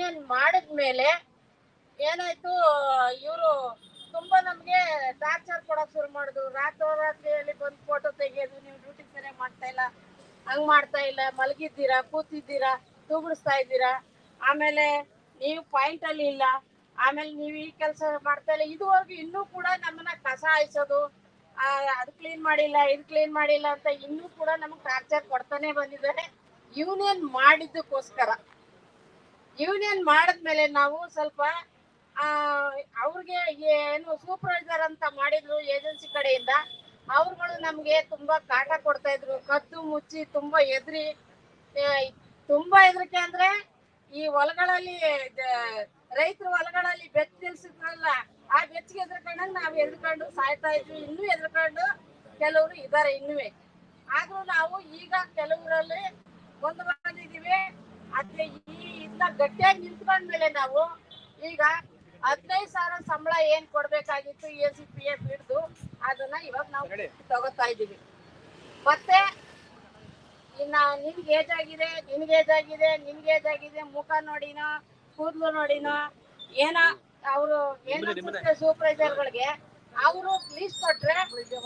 Union ಮಾಡಿದ್ಮೇಲೆ ಏನಾಯ್ತು, ಇವರು ತುಂಬಾ ನಮ್ಗೆ ಟಾರ್ಚರ್ ಕೊಡಕ್ ಶುರು ಮಾಡಿದ್ರು. ರಾತ್ರೋರಾತ್ರಿಯಲ್ಲಿ ಬಂದು ಫೋಟೋ ತೆಗಿಯೋದು, ನೀವು ಡ್ಯೂಟಿ ಸರಿಯಾಗಿ ಮಾಡ್ತಾ ಇಲ್ಲ, ಹಂಗ್ ಮಾಡ್ತಾ ಇಲ್ಲ, ಮಲಗಿದ್ದೀರಾ, ಕೂತಿದ್ದೀರಾ, ತೂಗುಡಿಸ್ತಾ ಇದ್ದೀರಾ, ಆಮೇಲೆ ನೀವು ಪಾಯಿಂಟ್ ಅಲ್ಲಿ ಇಲ್ಲ, ಆಮೇಲೆ ನೀವು ಈ ಕೆಲಸ ಮಾಡ್ತಾ ಇಲ್ಲ, ಇದುವರೆಗೂ ಇನ್ನೂ ಕೂಡ ನಮ್ಮನ್ನ ಕಸ ಹಾಯಿಸೋದು ಅದು ಕ್ಲೀನ್ ಮಾಡಿಲ್ಲ, ಇದು ಕ್ಲೀನ್ ಮಾಡಿಲ್ಲ ಅಂತ ಇನ್ನೂ ಕೂಡ ನಮಗೆ ಟಾರ್ಚರ್ ಕೊಡ್ತಾನೆ ಬಂದಿದ್ದಾರೆ. ಯೂನಿಯನ್ ಮಾಡಿದ್ದಕ್ಕೋಸ್ಕರ? ಯೂನಿಯನ್ ಮಾಡಿದ್ಮೇಲೆ ನಾವು ಸ್ವಲ್ಪ ಅವ್ರಿಗೆ ಏನು ಸೂಪರ್ವೈಸರ್ ಅಂತ ಮಾಡಿದ್ರು ಏಜೆನ್ಸಿ ಕಡೆಯಿಂದ, ಅವ್ರುಗಳು ನಮಗೆ ತುಂಬಾ ಕಾಟ ಕೊಡ್ತಾ ಇದ್ರು. ಕದ್ದು ಮುಚ್ಚಿ ತುಂಬಾ ಎದ್ರಿ ತುಂಬಾ ಹೆದರಿಕೆ ಅಂದ್ರೆ ಈ ಹೊಲಗಳಲ್ಲಿ ರೈತರ ಹೊಲಗಳಲ್ಲಿ ಬೆಚ್ಚ ನಿಲ್ಸಿದ್ರಲ್ಲ, ಆ ಬೆಚ್ಚಿಗೆ ಎದ್ರಕೊಂಡಂಗ್ ನಾವ್ ಎದ್ಕೊಂಡು ಸಾಯ್ತಾ ಇದ್ವಿ. ಇನ್ನೂ ಎದ್ರಕೊಂಡು ಕೆಲವರು ಇದಾರೆ ಇನ್ನುವೆ. ಆದ್ರೂ ನಾವು ಈಗ ಕೆಲವರಲ್ಲಿ ಒಂದು ಬಂದಿದೀವಿ ಅದೇ ಈ ಇದನ್ನ ಗಟ್ಟಿಯಾಗಿ ನಿಂತ್ಕೊಂಡ್ಮೇಲೆ ನಾವು ಈಗ ಹದಿನೈದು ಸಾವಿರ ಸಂಬಳ ಏನ್ ಕೊಡ್ಬೇಕಾಗಿತ್ತು ಎ ಸಿ ಪಿ ಎಫ್ ಹಿಡಿದು ಅದನ್ನ ಇವಾಗ ನಾವು ತಗೋತಾ ಇದೀವಿ. ಮತ್ತೆ ಇನ್ನ ನಿನ್ಗೆ ಏಜ್ ಆಗಿದೆ ನಿನ್ಗೆ ಏಜ್ ಆಗಿದೆ ನಿನ್ಗೆ ಏಜ್ ಆಗಿದೆ ಮುಖ ನೋಡಿನೋ ಕೂದಲು ನೋಡಿನೋ ಏನ ಅವರು ಏನು ಸೂಪರ್ವೈಸರ್ ಗಳಿಗೆ ಅವರು ಲೀಸ್ಟ್ ಕೊಟ್ರೆ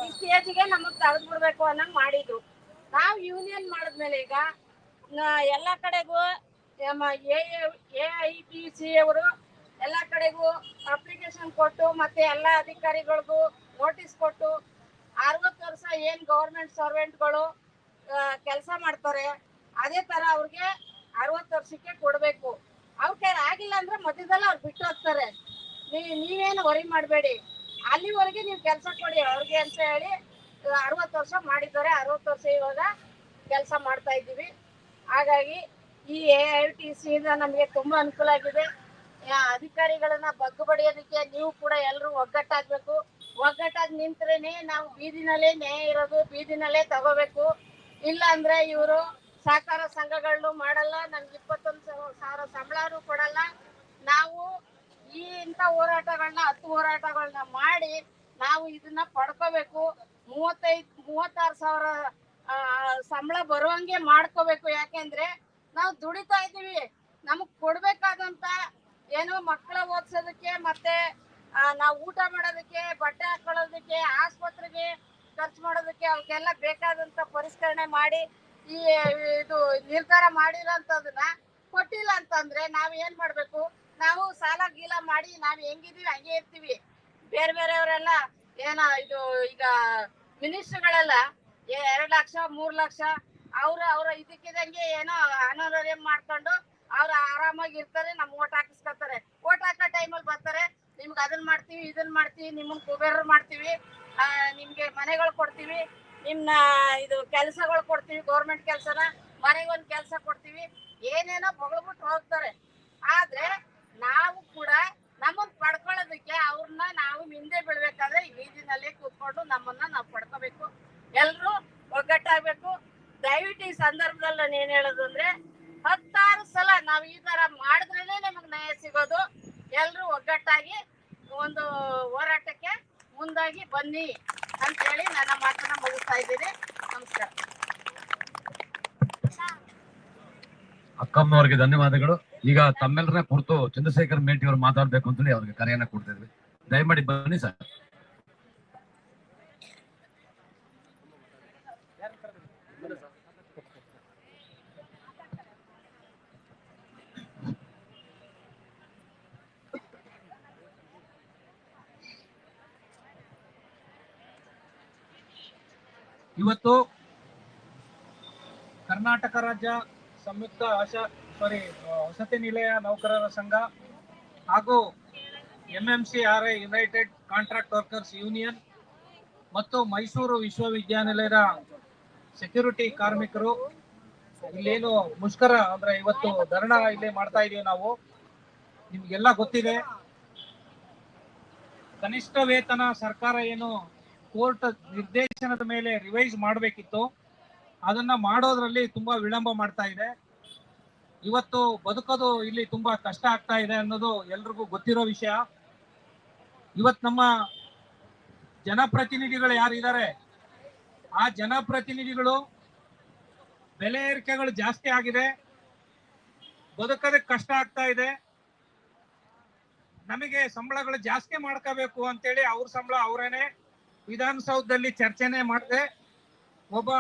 ಇಷ್ಟು ಏಜ್ಗೆ ನಮಗ್ ತೆಗೆದು ಬಿಡ್ಬೇಕು ಅನ್ನಂಗ್ ಮಾಡಿದ್ರು. ನಾವ್ ಯೂನಿಯನ್ ಮಾಡಿದ್ಮೇಲೆ ಈಗ ಎಲ್ಲಾ ಕಡೆಗೂ ಎ ಐ, ಪಿ, ಸಿ ಅವರು ಎಲ್ಲ ಕಡೆಗೂ ಅಪ್ಲಿಕೇಶನ್ ಕೊಟ್ಟು ಮತ್ತೆ ಎಲ್ಲಾ ಅಧಿಕಾರಿಗಳಿಗೂ ನೋಟಿಸ್ ಕೊಟ್ಟು ಅರವತ್ತು ವರ್ಷ ಏನ್ ಗೌರ್ಮೆಂಟ್ ಸರ್ವೆಂಟ್ಗಳು ಕೆಲಸ ಮಾಡ್ತಾರೆ, ಅದೇ ತರ ಅವ್ರಿಗೆ ಅರವತ್ತು ವರ್ಷಕ್ಕೆ ಕೊಡ್ಬೇಕು. ಅವ್ರ ಆಗಿಲ್ಲ ಅಂದ್ರೆ ಮಧ್ಯದಲ್ಲಿ ಅವ್ರು ಬಿಟ್ಟು ಹೋಗ್ತಾರೆ. ನೀವ್ ನೀವೇನು ವರಿ ಮಾಡಬೇಡಿ. ಅಲ್ಲಿವರೆಗೆ ನೀವು ಕೆಲಸ ಕೊಡಿ ಅವ್ರಿಗೆ ಅಂತ ಹೇಳಿ, ಅರವತ್ತು ವರ್ಷ ಮಾಡಿದ್ದಾರೆ. ಅರವತ್ತು ವರ್ಷ ಇವಾಗ ಕೆಲಸ ಮಾಡ್ತಾ ಇದ್ದೀವಿ. ಹಾಗಾಗಿ ಈ ಎ ಐ ಟಿ ಸಿ ಇಂದ ನಮಗೆ ತುಂಬಾ ಅನುಕೂಲ ಆಗಿದೆ. ಅಧಿಕಾರಿಗಳನ್ನ ಬಗ್ಗು ಬಡಿಯೋದಕ್ಕೆ ನೀವು ಕೂಡ ಎಲ್ಲರೂ ಒಗ್ಗಟ್ಟಾಗ್ಬೇಕು. ಒಗ್ಗಟ್ಟಾಗಿ ನಿಂತ್ರೇನೆ ನಾವು ಬೀದಿನಲ್ಲೇ ನ್ಯಾಯ ಇರೋದು, ಬೀದಿನಲ್ಲೇ ತಗೋಬೇಕು. ಇಲ್ಲ ಅಂದ್ರೆ ಇವರು ಸಹಕಾರ ಸಂಘಗಳನ್ನು ಮಾಡಲ್ಲ, ನಮ್ಗೆ ಇಪ್ಪತ್ತೊಂದು ಸಾವಿರ- ಸಾವಿರ ಸಂಬಳನೂ ಕೊಡಲ್ಲ. ನಾವು ಈ ಇಂಥ ಹೋರಾಟಗಳನ್ನ ಹತ್ತು ಹೋರಾಟಗಳನ್ನ ಮಾಡಿ ನಾವು ಇದನ್ನ ಪಡ್ಕೋಬೇಕು. ಮೂವತ್ತೈದು, ಮೂವತ್ತಾರು ಸಾವಿರ ಸಂಬಳ ಬರುವಂಗೆ ಮಾಡ್ಕೋಬೇಕು. ಯಾಕೆಂದ್ರೆ ನಾವು ದುಡಿತಾ ಇದ್ದೀವಿ. ನಮಗ್ ಕೊಡ್ಬೇಕಾದಂತ ಏನು ಮಕ್ಕಳ ಓದ್ಸೋದಕ್ಕೆ ಮತ್ತೆ ನಾವು ಊಟ ಮಾಡೋದಕ್ಕೆ, ಬಟ್ಟೆ ಹಾಕೊಳ್ಳೋದಕ್ಕೆ, ಆಸ್ಪತ್ರೆಗೆ ಖರ್ಚು ಮಾಡೋದಕ್ಕೆ ಅವಕ್ಕೆಲ್ಲ ಬೇಕಾದಂತ ಪರಿಷ್ಕರಣೆ ಮಾಡಿ, ಈ, ಇದು ನಿರ್ಧಾರ ಮಾಡಿರೋಂಥದನ್ನ ಕೊಟ್ಟಿಲ್ಲ ಅಂತಂದ್ರೆ ನಾವ್ ಏನ್ ಮಾಡ್ಬೇಕು? ನಾವು ಸಾಲ ಗೀಲ ಮಾಡಿ ನಾವ್ ಹೆಂಗಿದೀವಿ ಹಂಗೆ ಇರ್ತೀವಿ. ಬೇರೆ ಬೇರೆಯವರೆಲ್ಲ ಏನ ಇದು ಈಗ ಮಿನಿಸ್ಟರ್ಗಳೆಲ್ಲ ಎರಡ್ ಲಕ್ಷ, ಮೂರ್ ಲಕ್ಷ ಅವ್ರ ಅವ್ರ ಇದಕ್ಕಿದಂಗೆ ಏನೋ ಅನಾರೋಗ್ಯ ಮಾಡ್ಕೊಂಡು ಅವ್ರ ಆರಾಮಾಗಿ ಇರ್ತಾರೆ, ನಮ್ ಓಟ್ ಹಾಕಿಸ್ಕೊತಾರೆ ಓಟ್ ಹಾಕೋ ಟೈಮಲ್ಲಿ ಬರ್ತಾರೆ, ನಿಮ್ಗೆ ಅದನ್ನ ಮಾಡ್ತೀವಿ ಇದನ್ನ ಮಾಡ್ತೀವಿ ನಿಮ್ಮನ್ನ ಕುಬೇರ ಮಾಡ್ತೀವಿ ನಿಮ್ಗೆ ಮನೆಗಳು ಕೊಡ್ತೀವಿ, ನಿಮ್ನ ಇದು ಕೆಲಸಗಳು ಕೊಡ್ತೀವಿ, ಗೌರ್ಮೆಂಟ್ ಕೆಲಸನ ಮನೆಗೊಂದು ಕೆಲಸ ಕೊಡ್ತೀವಿ, ಏನೇನೋ ಬಗಳ್ಬಿಟ್ಟು ಹೋಗ್ತಾರೆ. ಆದ್ರೆ ನಾವು ಕೂಡ ನಮ್ಮನ್ನ ಪಡ್ಕೊಳ್ಳೋದಕ್ಕೆ ಅವ್ರನ್ನ ನಾವು ಹಿಂದೆ ಬೀಳ್ಬೇಕಾದ್ರೆ ಈ ಕೂತ್ಕೊಂಡು ನಮ್ಮನ್ನ ನಾವು ಪಡ್ಕೋಬೇಕು. ಎಲ್ರು ಒಗ್ಗಟ್ಟಾಗ್ಬೇಕು ದಯವಿಟ್ಟು ಈ ಸಂದರ್ಭದಲ್ಲಿ ನಾನು ಏನ್ ಹೇಳೋದು ಅಂದ್ರೆ, ಹತ್ತಾರು ಸಲ ನಾವು ಈ ತರ ಮಾಡಿದ್ರೇನೆ ನಮಗ್ ನ್ಯಾಯ ಸಿಗೋದು. ಎಲ್ರು ಒಗ್ಗಟ್ಟಾಗಿ ಒಂದು ಹೋರಾಟಕ್ಕೆ ಮುಂದಾಗಿ ಬನ್ನಿ ಅಂತ ಹೇಳಿ ನನ್ನ ಮಾತನ್ನ ಮುಗಿಸ್ತಾ ಇದ್ದೀನಿ. ನಮಸ್ಕಾರ. ಅಕ್ಕಮ್ಮನವರಿಗೆ ಧನ್ಯವಾದಗಳು. ಈಗ ತಮ್ಮೆಲ್ಲರ ಕುರಿತು ಚಂದ್ರಶೇಖರ್ ಮೇಟಿ ಅವರು ಮಾತಾಡ್ಬೇಕು ಅಂತೇಳಿ ಅವ್ರಿಗೆ ಕರೆಯನ್ನ ಕೊಡ್ತಾ ಇದ್ವಿ. ದಯಮಾಡಿ ಬನ್ನಿ ಸರ್. ಇವತ್ತು ಕರ್ನಾಟಕ ರಾಜ್ಯ ಸಂಯುಕ್ತ ಆಶಾ ಸಾರಿ ವಸತಿ ನಿಲಯ ನೌಕರರ ಸಂಘ ಹಾಗೂ M M C R I united contract workers union ಮತ್ತು ಮೈಸೂರು ವಿಶ್ವವಿದ್ಯಾನಿಲಯದ ಸೆಕ್ಯೂರಿಟಿ ಕಾರ್ಮಿಕರು. ಇಲ್ಲೇನು ಮುಷ್ಕರ ಅಂದ್ರೆ ಇವತ್ತು ಧರಣ ಇಲ್ಲಿ ಮಾಡ್ತಾ ಇದೀವಿ ನಾವು. ನಿಮ್ಗೆಲ್ಲ ಗೊತ್ತಿದೆ. ಕನಿಷ್ಠ ವೇತನ ಸರ್ಕಾರ ಏನು ಕೋರ್ಟ್ ನಿರ್ದೇಶನದ ಮೇಲೆ ರಿವೈಸ್ ಮಾಡಬೇಕಿತ್ತು. ಅದನ್ನ ಮಾಡೋದ್ರಲ್ಲಿ ತುಂಬಾ ವಿಳಂಬ ಮಾಡ್ತಾ ಇದೆ. ಇವತ್ತು ಬದುಕೋದು ಇಲ್ಲಿ ತುಂಬಾ ಕಷ್ಟ ಆಗ್ತಾ ಇದೆ ಅನ್ನೋದು ಎಲ್ರಿಗೂ ಗೊತ್ತಿರೋ ವಿಷಯ. ಇವತ್ ನಮ್ಮ ಜನಪ್ರತಿನಿಧಿಗಳು ಯಾರಿದ್ದಾರೆ? ಆ ಜನಪ್ರತಿನಿಧಿಗಳು ಬೆಲೆ ಏರಿಕೆಗಳು ಜಾಸ್ತಿ ಆಗಿದೆ. ಬದುಕೋದಕ್ಕೆ ಕಷ್ಟ ಆಗ್ತಾ ಇದೆ. ನಮಗೆ ಸಂಬಳಗಳು ಜಾಸ್ತಿ ಮಾಡ್ಕೋಬೇಕು ಅಂತೇಳಿ ಅವ್ರ ಸಂಬಳ ಅವರೇನೆ. ವಿಧಾನಸೌಧದಲ್ಲಿ ಚರ್ಚೆನೆ ಮಾಡದೆ. ಒಬ್ಬ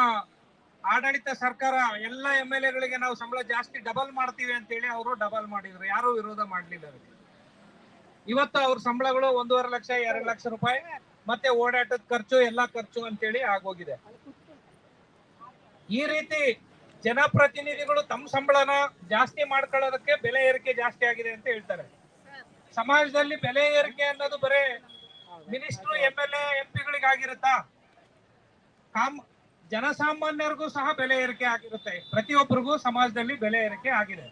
ಆಡಳಿತ ಸರ್ಕಾರ, ಎಲ್ಲ ಎಂ ಎಲ್ ಎಗಳಿಗೆ ನಾವು ಸಂಬಳ ಜಾಸ್ತಿ ಡಬಲ್ ಮಾಡ್ತೀವಿ ಅಂತೇಳಿ ಅವರು ಡಬಲ್ ಮಾಡಿದ್ರು. ಯಾರು ವಿರೋಧ ಮಾಡಲಿಲ್ಲ ಅದಕ್ಕೆ. ಇವತ್ತು ಅವ್ರ ಸಂಬಳಗಳು ಒಂದೂವರೆ ಲಕ್ಷ, ಎರಡು ಲಕ್ಷ ರೂಪಾಯಿ ಮತ್ತೆ ಓಡಾಟದ ಖರ್ಚು, ಎಲ್ಲಾ ಖರ್ಚು ಅಂತೇಳಿ ಆಗೋಗಿದೆ. ಈ ರೀತಿ ಜನಪ್ರತಿನಿಧಿಗಳು ತಮ್ಮ ಸಂಬಳನ ಜಾಸ್ತಿ ಮಾಡ್ಕೊಳ್ಳೋದಕ್ಕೆ ಬೆಲೆ ಏರಿಕೆ ಜಾಸ್ತಿ ಆಗಿದೆ ಅಂತ ಹೇಳ್ತಾರೆ. ಸಮಾಜದಲ್ಲಿ ಬೆಲೆ ಏರಿಕೆ ಅನ್ನೋದು ಬರೇ minister M L A M ಪಿಗಳಿಗಾಗಿರುತ್ತಾ ಕಾಮ್ ಜನಸಾಮಾನ್ಯರಿಗೂ ಸಹ ಬೆಲೆ ಏರಿಕೆ ಆಗಿರುತ್ತೆ. ಪ್ರತಿಯೊಬ್ಬರಿಗೂ ಸಮಾಜದಲ್ಲಿ ಬೆಲೆ ಏರಿಕೆ ಆಗಿದೆ.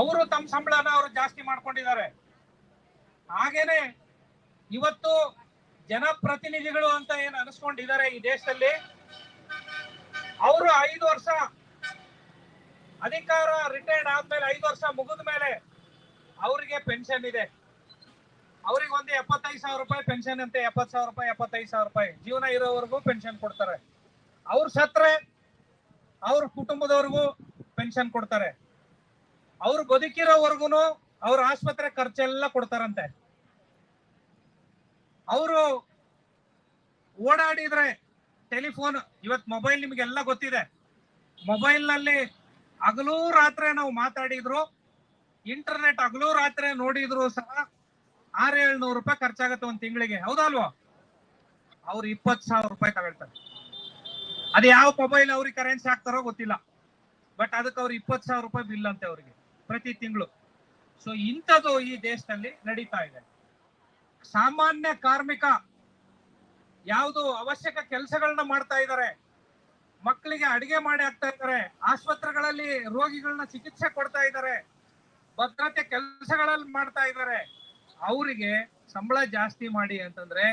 ಅವರು ತಮ್ಮ ಸಂಬಳನ ಅವರು ಜಾಸ್ತಿ ಮಾಡ್ಕೊಂಡಿದ್ದಾರೆ. ಹಾಗೇನೆ ಇವತ್ತು ಜನಪ್ರತಿನಿಧಿಗಳು ಅಂತ ಏನ್ ಅನಿಸ್ಕೊಂಡಿದ್ದಾರೆ ಈ ದೇಶದಲ್ಲಿ, ಅವರು ಐದು ವರ್ಷ ಅಧಿಕಾರ ರಿಟೈರ್ಡ್ ಆದ್ಮೇಲೆ ಐದು ವರ್ಷ ಮುಗಿದ ಮೇಲೆ ಅವರಿಗೆ ಪೆನ್ಷನ್ ಇದೆ. ಅವ್ರಿಗೆ ಒಂದು ಎಪ್ಪತ್ತೈದು ಸಾವಿರ ರೂಪಾಯಿ ಪೆನ್ಷನ್ ಅಂತೆ ಎಪ್ಪತ್ ಸಾವಿರ ರೂಪಾಯಿ, ಎಪ್ಪತ್ತೈದು ಸಾವಿರ ರೂಪಾಯಿ. ಜೀವನ ಇರೋವರೆಗೂ ಪೆನ್ಷನ್ ಕೊಡ್ತಾರೆ. ಅವ್ರು ಸತ್ರೆ, ಅವ್ರ ಕುಟುಂಬದವ್ರಿಗೂ ಪೆನ್ಷನ್ ಕೊಡ್ತಾರೆ. ಅವ್ರು ಬದುಕಿರೋವರೆಗೂ ಅವ್ರ ಆಸ್ಪತ್ರೆ ಖರ್ಚೆಲ್ಲ ಕೊಡ್ತಾರಂತೆ. ಅವರು ಓಡಾಡಿದ್ರೆ ಟೆಲಿಫೋನ್ ಇವತ್ ಮೊಬೈಲ್ ನಿಮ್ಗೆಲ್ಲ ಗೊತ್ತಿದೆ. ಮೊಬೈಲ್ನಲ್ಲಿ ಹಗಲೂ ರಾತ್ರಿ ನಾವು ಮಾತಾಡಿದ್ರು ಇಂಟರ್ನೆಟ್ ಹಗಲೂ ರಾತ್ರಿ ನೋಡಿದ್ರು ಸಹ ಆರ್ ಏಳ್ನೂರು ರೂಪಾಯಿ ಖರ್ಚಾಗತ್ತೆ ಒಂದ್ ತಿಂಗಳಿಗೆ. ಹೌದಲ್ವಾ? ಅವ್ರು ಇಪ್ಪತ್ ಸಾವಿರ ರೂಪಾಯಿ ತಗೊಳ್ತಾರೆ. ಅದು ಯಾವ ಮೊಬೈಲ್ ಅವ್ರಿಗೆ ಕರೆನ್ಸಿ ಹಾಕ್ತಾರೋ ಗೊತ್ತಿಲ್ಲ. ಬಟ್ ಅದಕ್ಕೆ ಅವ್ರು ಇಪ್ಪತ್ ಸಾವಿರ ರೂಪಾಯಿ ಬಿಲ್ ಅಂತೆ ಅವ್ರಿಗೆ ಪ್ರತಿ ತಿಂಗಳು. ಸೊ ಇಂಥದ್ದು ಈ ದೇಶದಲ್ಲಿ ನಡೀತಾ ಇದೆ. ಸಾಮಾನ್ಯ ಕಾರ್ಮಿಕ ಯಾವುದು ಅವಶ್ಯಕ ಕೆಲಸಗಳನ್ನ ಮಾಡ್ತಾ ಇದ್ದಾರೆ ಮಕ್ಕಳಿಗೆ ಅಡಿಗೆ ಮಾಡಿ ಹಾಕ್ತಾ ಇದ್ದಾರೆ ಆಸ್ಪತ್ರೆಗಳಲ್ಲಿ ರೋಗಿಗಳನ್ನ ಚಿಕಿತ್ಸೆ ಕೊಡ್ತಾ ಇದ್ದಾರೆ ಭದ್ರತೆ ಕೆಲಸಗಳಲ್ಲಿ ಮಾಡ್ತಾ ಇದ್ದಾರೆ ಅವರಿಗೆ ಸಂಬಳ ಜಾಸ್ತಿ ಮಾಡಿ ಅಂತಂದ್ರೆ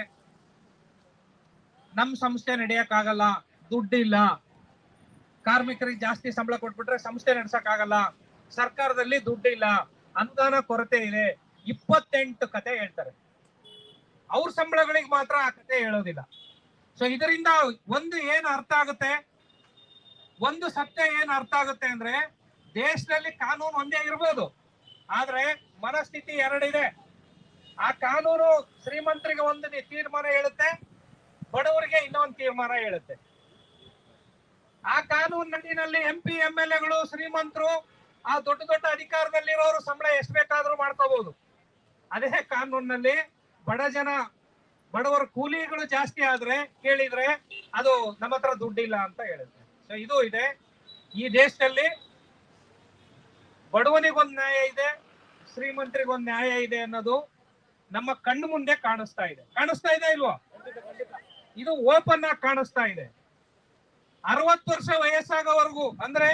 ನಮ್ ಸಂಸ್ಥೆ ನಡೆಯಕ್ಕಾಗಲ್ಲ, ದುಡ್ಡಿಲ್ಲ. ಕಾರ್ಮಿಕರಿಗೆ ಜಾಸ್ತಿ ಸಂಬಳ ಕೊಟ್ಬಿಟ್ರೆ ಸಂಸ್ಥೆ ನಡ್ಸಕ್ ಆಗಲ್ಲ ಸರ್ಕಾರದಲ್ಲಿ ದುಡ್ಡಿಲ್ಲ. ಅನುದಾನ ಕೊರತೆ ಇದೆ. ಇಪ್ಪತ್ತೆಂಟು ಕತೆ ಹೇಳ್ತಾರೆ. ಅವ್ರ ಸಂಬಳಗಳಿಗೆ ಮಾತ್ರ ಆ ಕತೆ ಹೇಳೋದಿಲ್ಲ. ಸೊ ಇದರಿಂದ ಒಂದು ಏನ್ ಅರ್ಥ ಆಗುತ್ತೆ? ಒಂದು ಸತ್ಯ ಏನ್ ಅರ್ಥ ಆಗುತ್ತೆ ಅಂದ್ರೆ ದೇಶದಲ್ಲಿ ಕಾನೂನು ಒಂದೇ ಇರ್ಬೋದು. ಆದ್ರೆ ಮನಸ್ಥಿತಿ ಎರಡಿದೆ. ಆ ಕಾನೂನು ಶ್ರೀಮಂತರಿಗೆ ಒಂದು ತೀರ್ಮಾನ ಹೇಳುತ್ತೆ, ಬಡವರಿಗೆ ಇನ್ನೊಂದು ತೀರ್ಮಾನ ಹೇಳುತ್ತೆ. ಆ ಕಾನೂನಿನಲ್ಲಿ ಎಂ ಪಿ ಎಂ ಎಲ್ ಎಗಳು ಶ್ರೀಮಂತರು, ಆ ದೊಡ್ಡ ದೊಡ್ಡ ಅಧಿಕಾರದಲ್ಲಿರೋರು ಸಂಬಳ ಎಷ್ಟು ಬೇಕಾದ್ರೂ ಮಾಡ್ಕೋಬಹುದು ಅದೇ ಕಾನೂನಿನಲ್ಲಿ ಬಡ ಜನ, ಬಡವರ ಕೂಲಿಗಳು ಜಾಸ್ತಿ ಆದ್ರೆ ಕೇಳಿದ್ರೆ ಅದು ನಮ್ಮ ಹತ್ರ ದುಡ್ಡಿಲ್ಲ ಅಂತ ಹೇಳುತ್ತೆ. ಸೊ ಇದು ಇದೆ. ಈ ದೇಶದಲ್ಲಿ ಬಡವನಿಗೊಂದು ನ್ಯಾಯ ಇದೆ, ಶ್ರೀಮಂತರಿಗೊಂದು ನ್ಯಾಯ ಇದೆ ಅನ್ನೋದು ನಮ್ಮ ಕಣ್ಣು ಮುಂದೆ ಕಾಣಿಸ್ತಾ ಇದೆ. ಕಾಣಿಸ್ತಾ ಇದೆ ಇಲ್ವಾ? ಇದು ಓಪನ್ ಆಗಿ ಕಾಣಿಸ್ತಾ ಇದೆ. ಅರವತ್ತು ವರ್ಷ ವಯಸ್ಸಾಗೋವರೆಗೂ ಅಂದ್ರೆ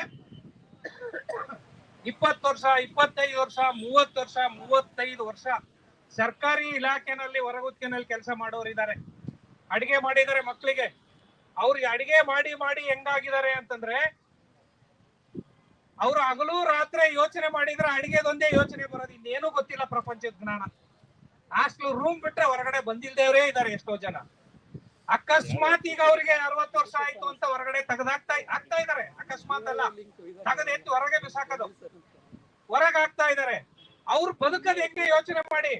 ಇಪ್ಪತ್ತು ವರ್ಷ, ಇಪ್ಪತ್ತೈದು ವರ್ಷ, ಮೂವತ್ತು ವರ್ಷ, ಮೂವತ್ತೈದು ವರ್ಷ ಸರ್ಕಾರಿ ಇಲಾಖೆನಲ್ಲಿ ಹೊರಗುತ್ತಿನಲ್ಲಿ ಕೆಲಸ ಮಾಡೋರು ಇದ್ದಾರೆ. ಅಡಿಗೆ ಮಾಡಿದ್ದಾರೆ ಮಕ್ಕಳಿಗೆ. ಅವ್ರಿಗೆ ಅಡಿಗೆ ಮಾಡಿ ಮಾಡಿ ಹೆಂಗಾಗಿದ್ದಾರೆ ಅಂತಂದ್ರೆ, ಅವ್ರು ಹಗಲು ರಾತ್ರಿ ಯೋಚನೆ ಮಾಡಿದ್ರೆ ಅಡಿಗೆದೊಂದೇ ಯೋಚನೆ ಬರೋದು. ಇನ್ನೇನು ಗೊತ್ತಿಲ್ಲ ಪ್ರಪಂಚದ ಜ್ಞಾನ. ಹಾಸ್ಟೆಲ್ ರೂಮ್ ಬಿಟ್ರೆ ಹೊರಗಡೆ ಬಂದಿಲ್ದೇವ್ರೇ ಇದಾರೆ ಎಷ್ಟೋ ಜನ. ಅಕಸ್ಮಾತ್ ಈಗ ಅವ್ರಿಗೆ ಅರವತ್ತು ವರ್ಷ ಆಯ್ತು ಅಂತ ಹೊರಗಡೆ ತೆಗೆದಾಕ್ತಾ ಆಗ್ತಾ ಇದಾರೆ. ಅಕಸ್ಮಾತ್ ಅಲ್ಲ ತೆಗೆದು ಎತ್ತು ಹೊರಗೆ ಬಿಸಾಕೋದು. ಹೊರಗೆ ಆಗ್ತಾ ಇದಾರೆ. ಅವ್ರು ಬದುಕದ್ ಹೆಂಗೆ ಯೋಚನೆ ಮಾಡಿ.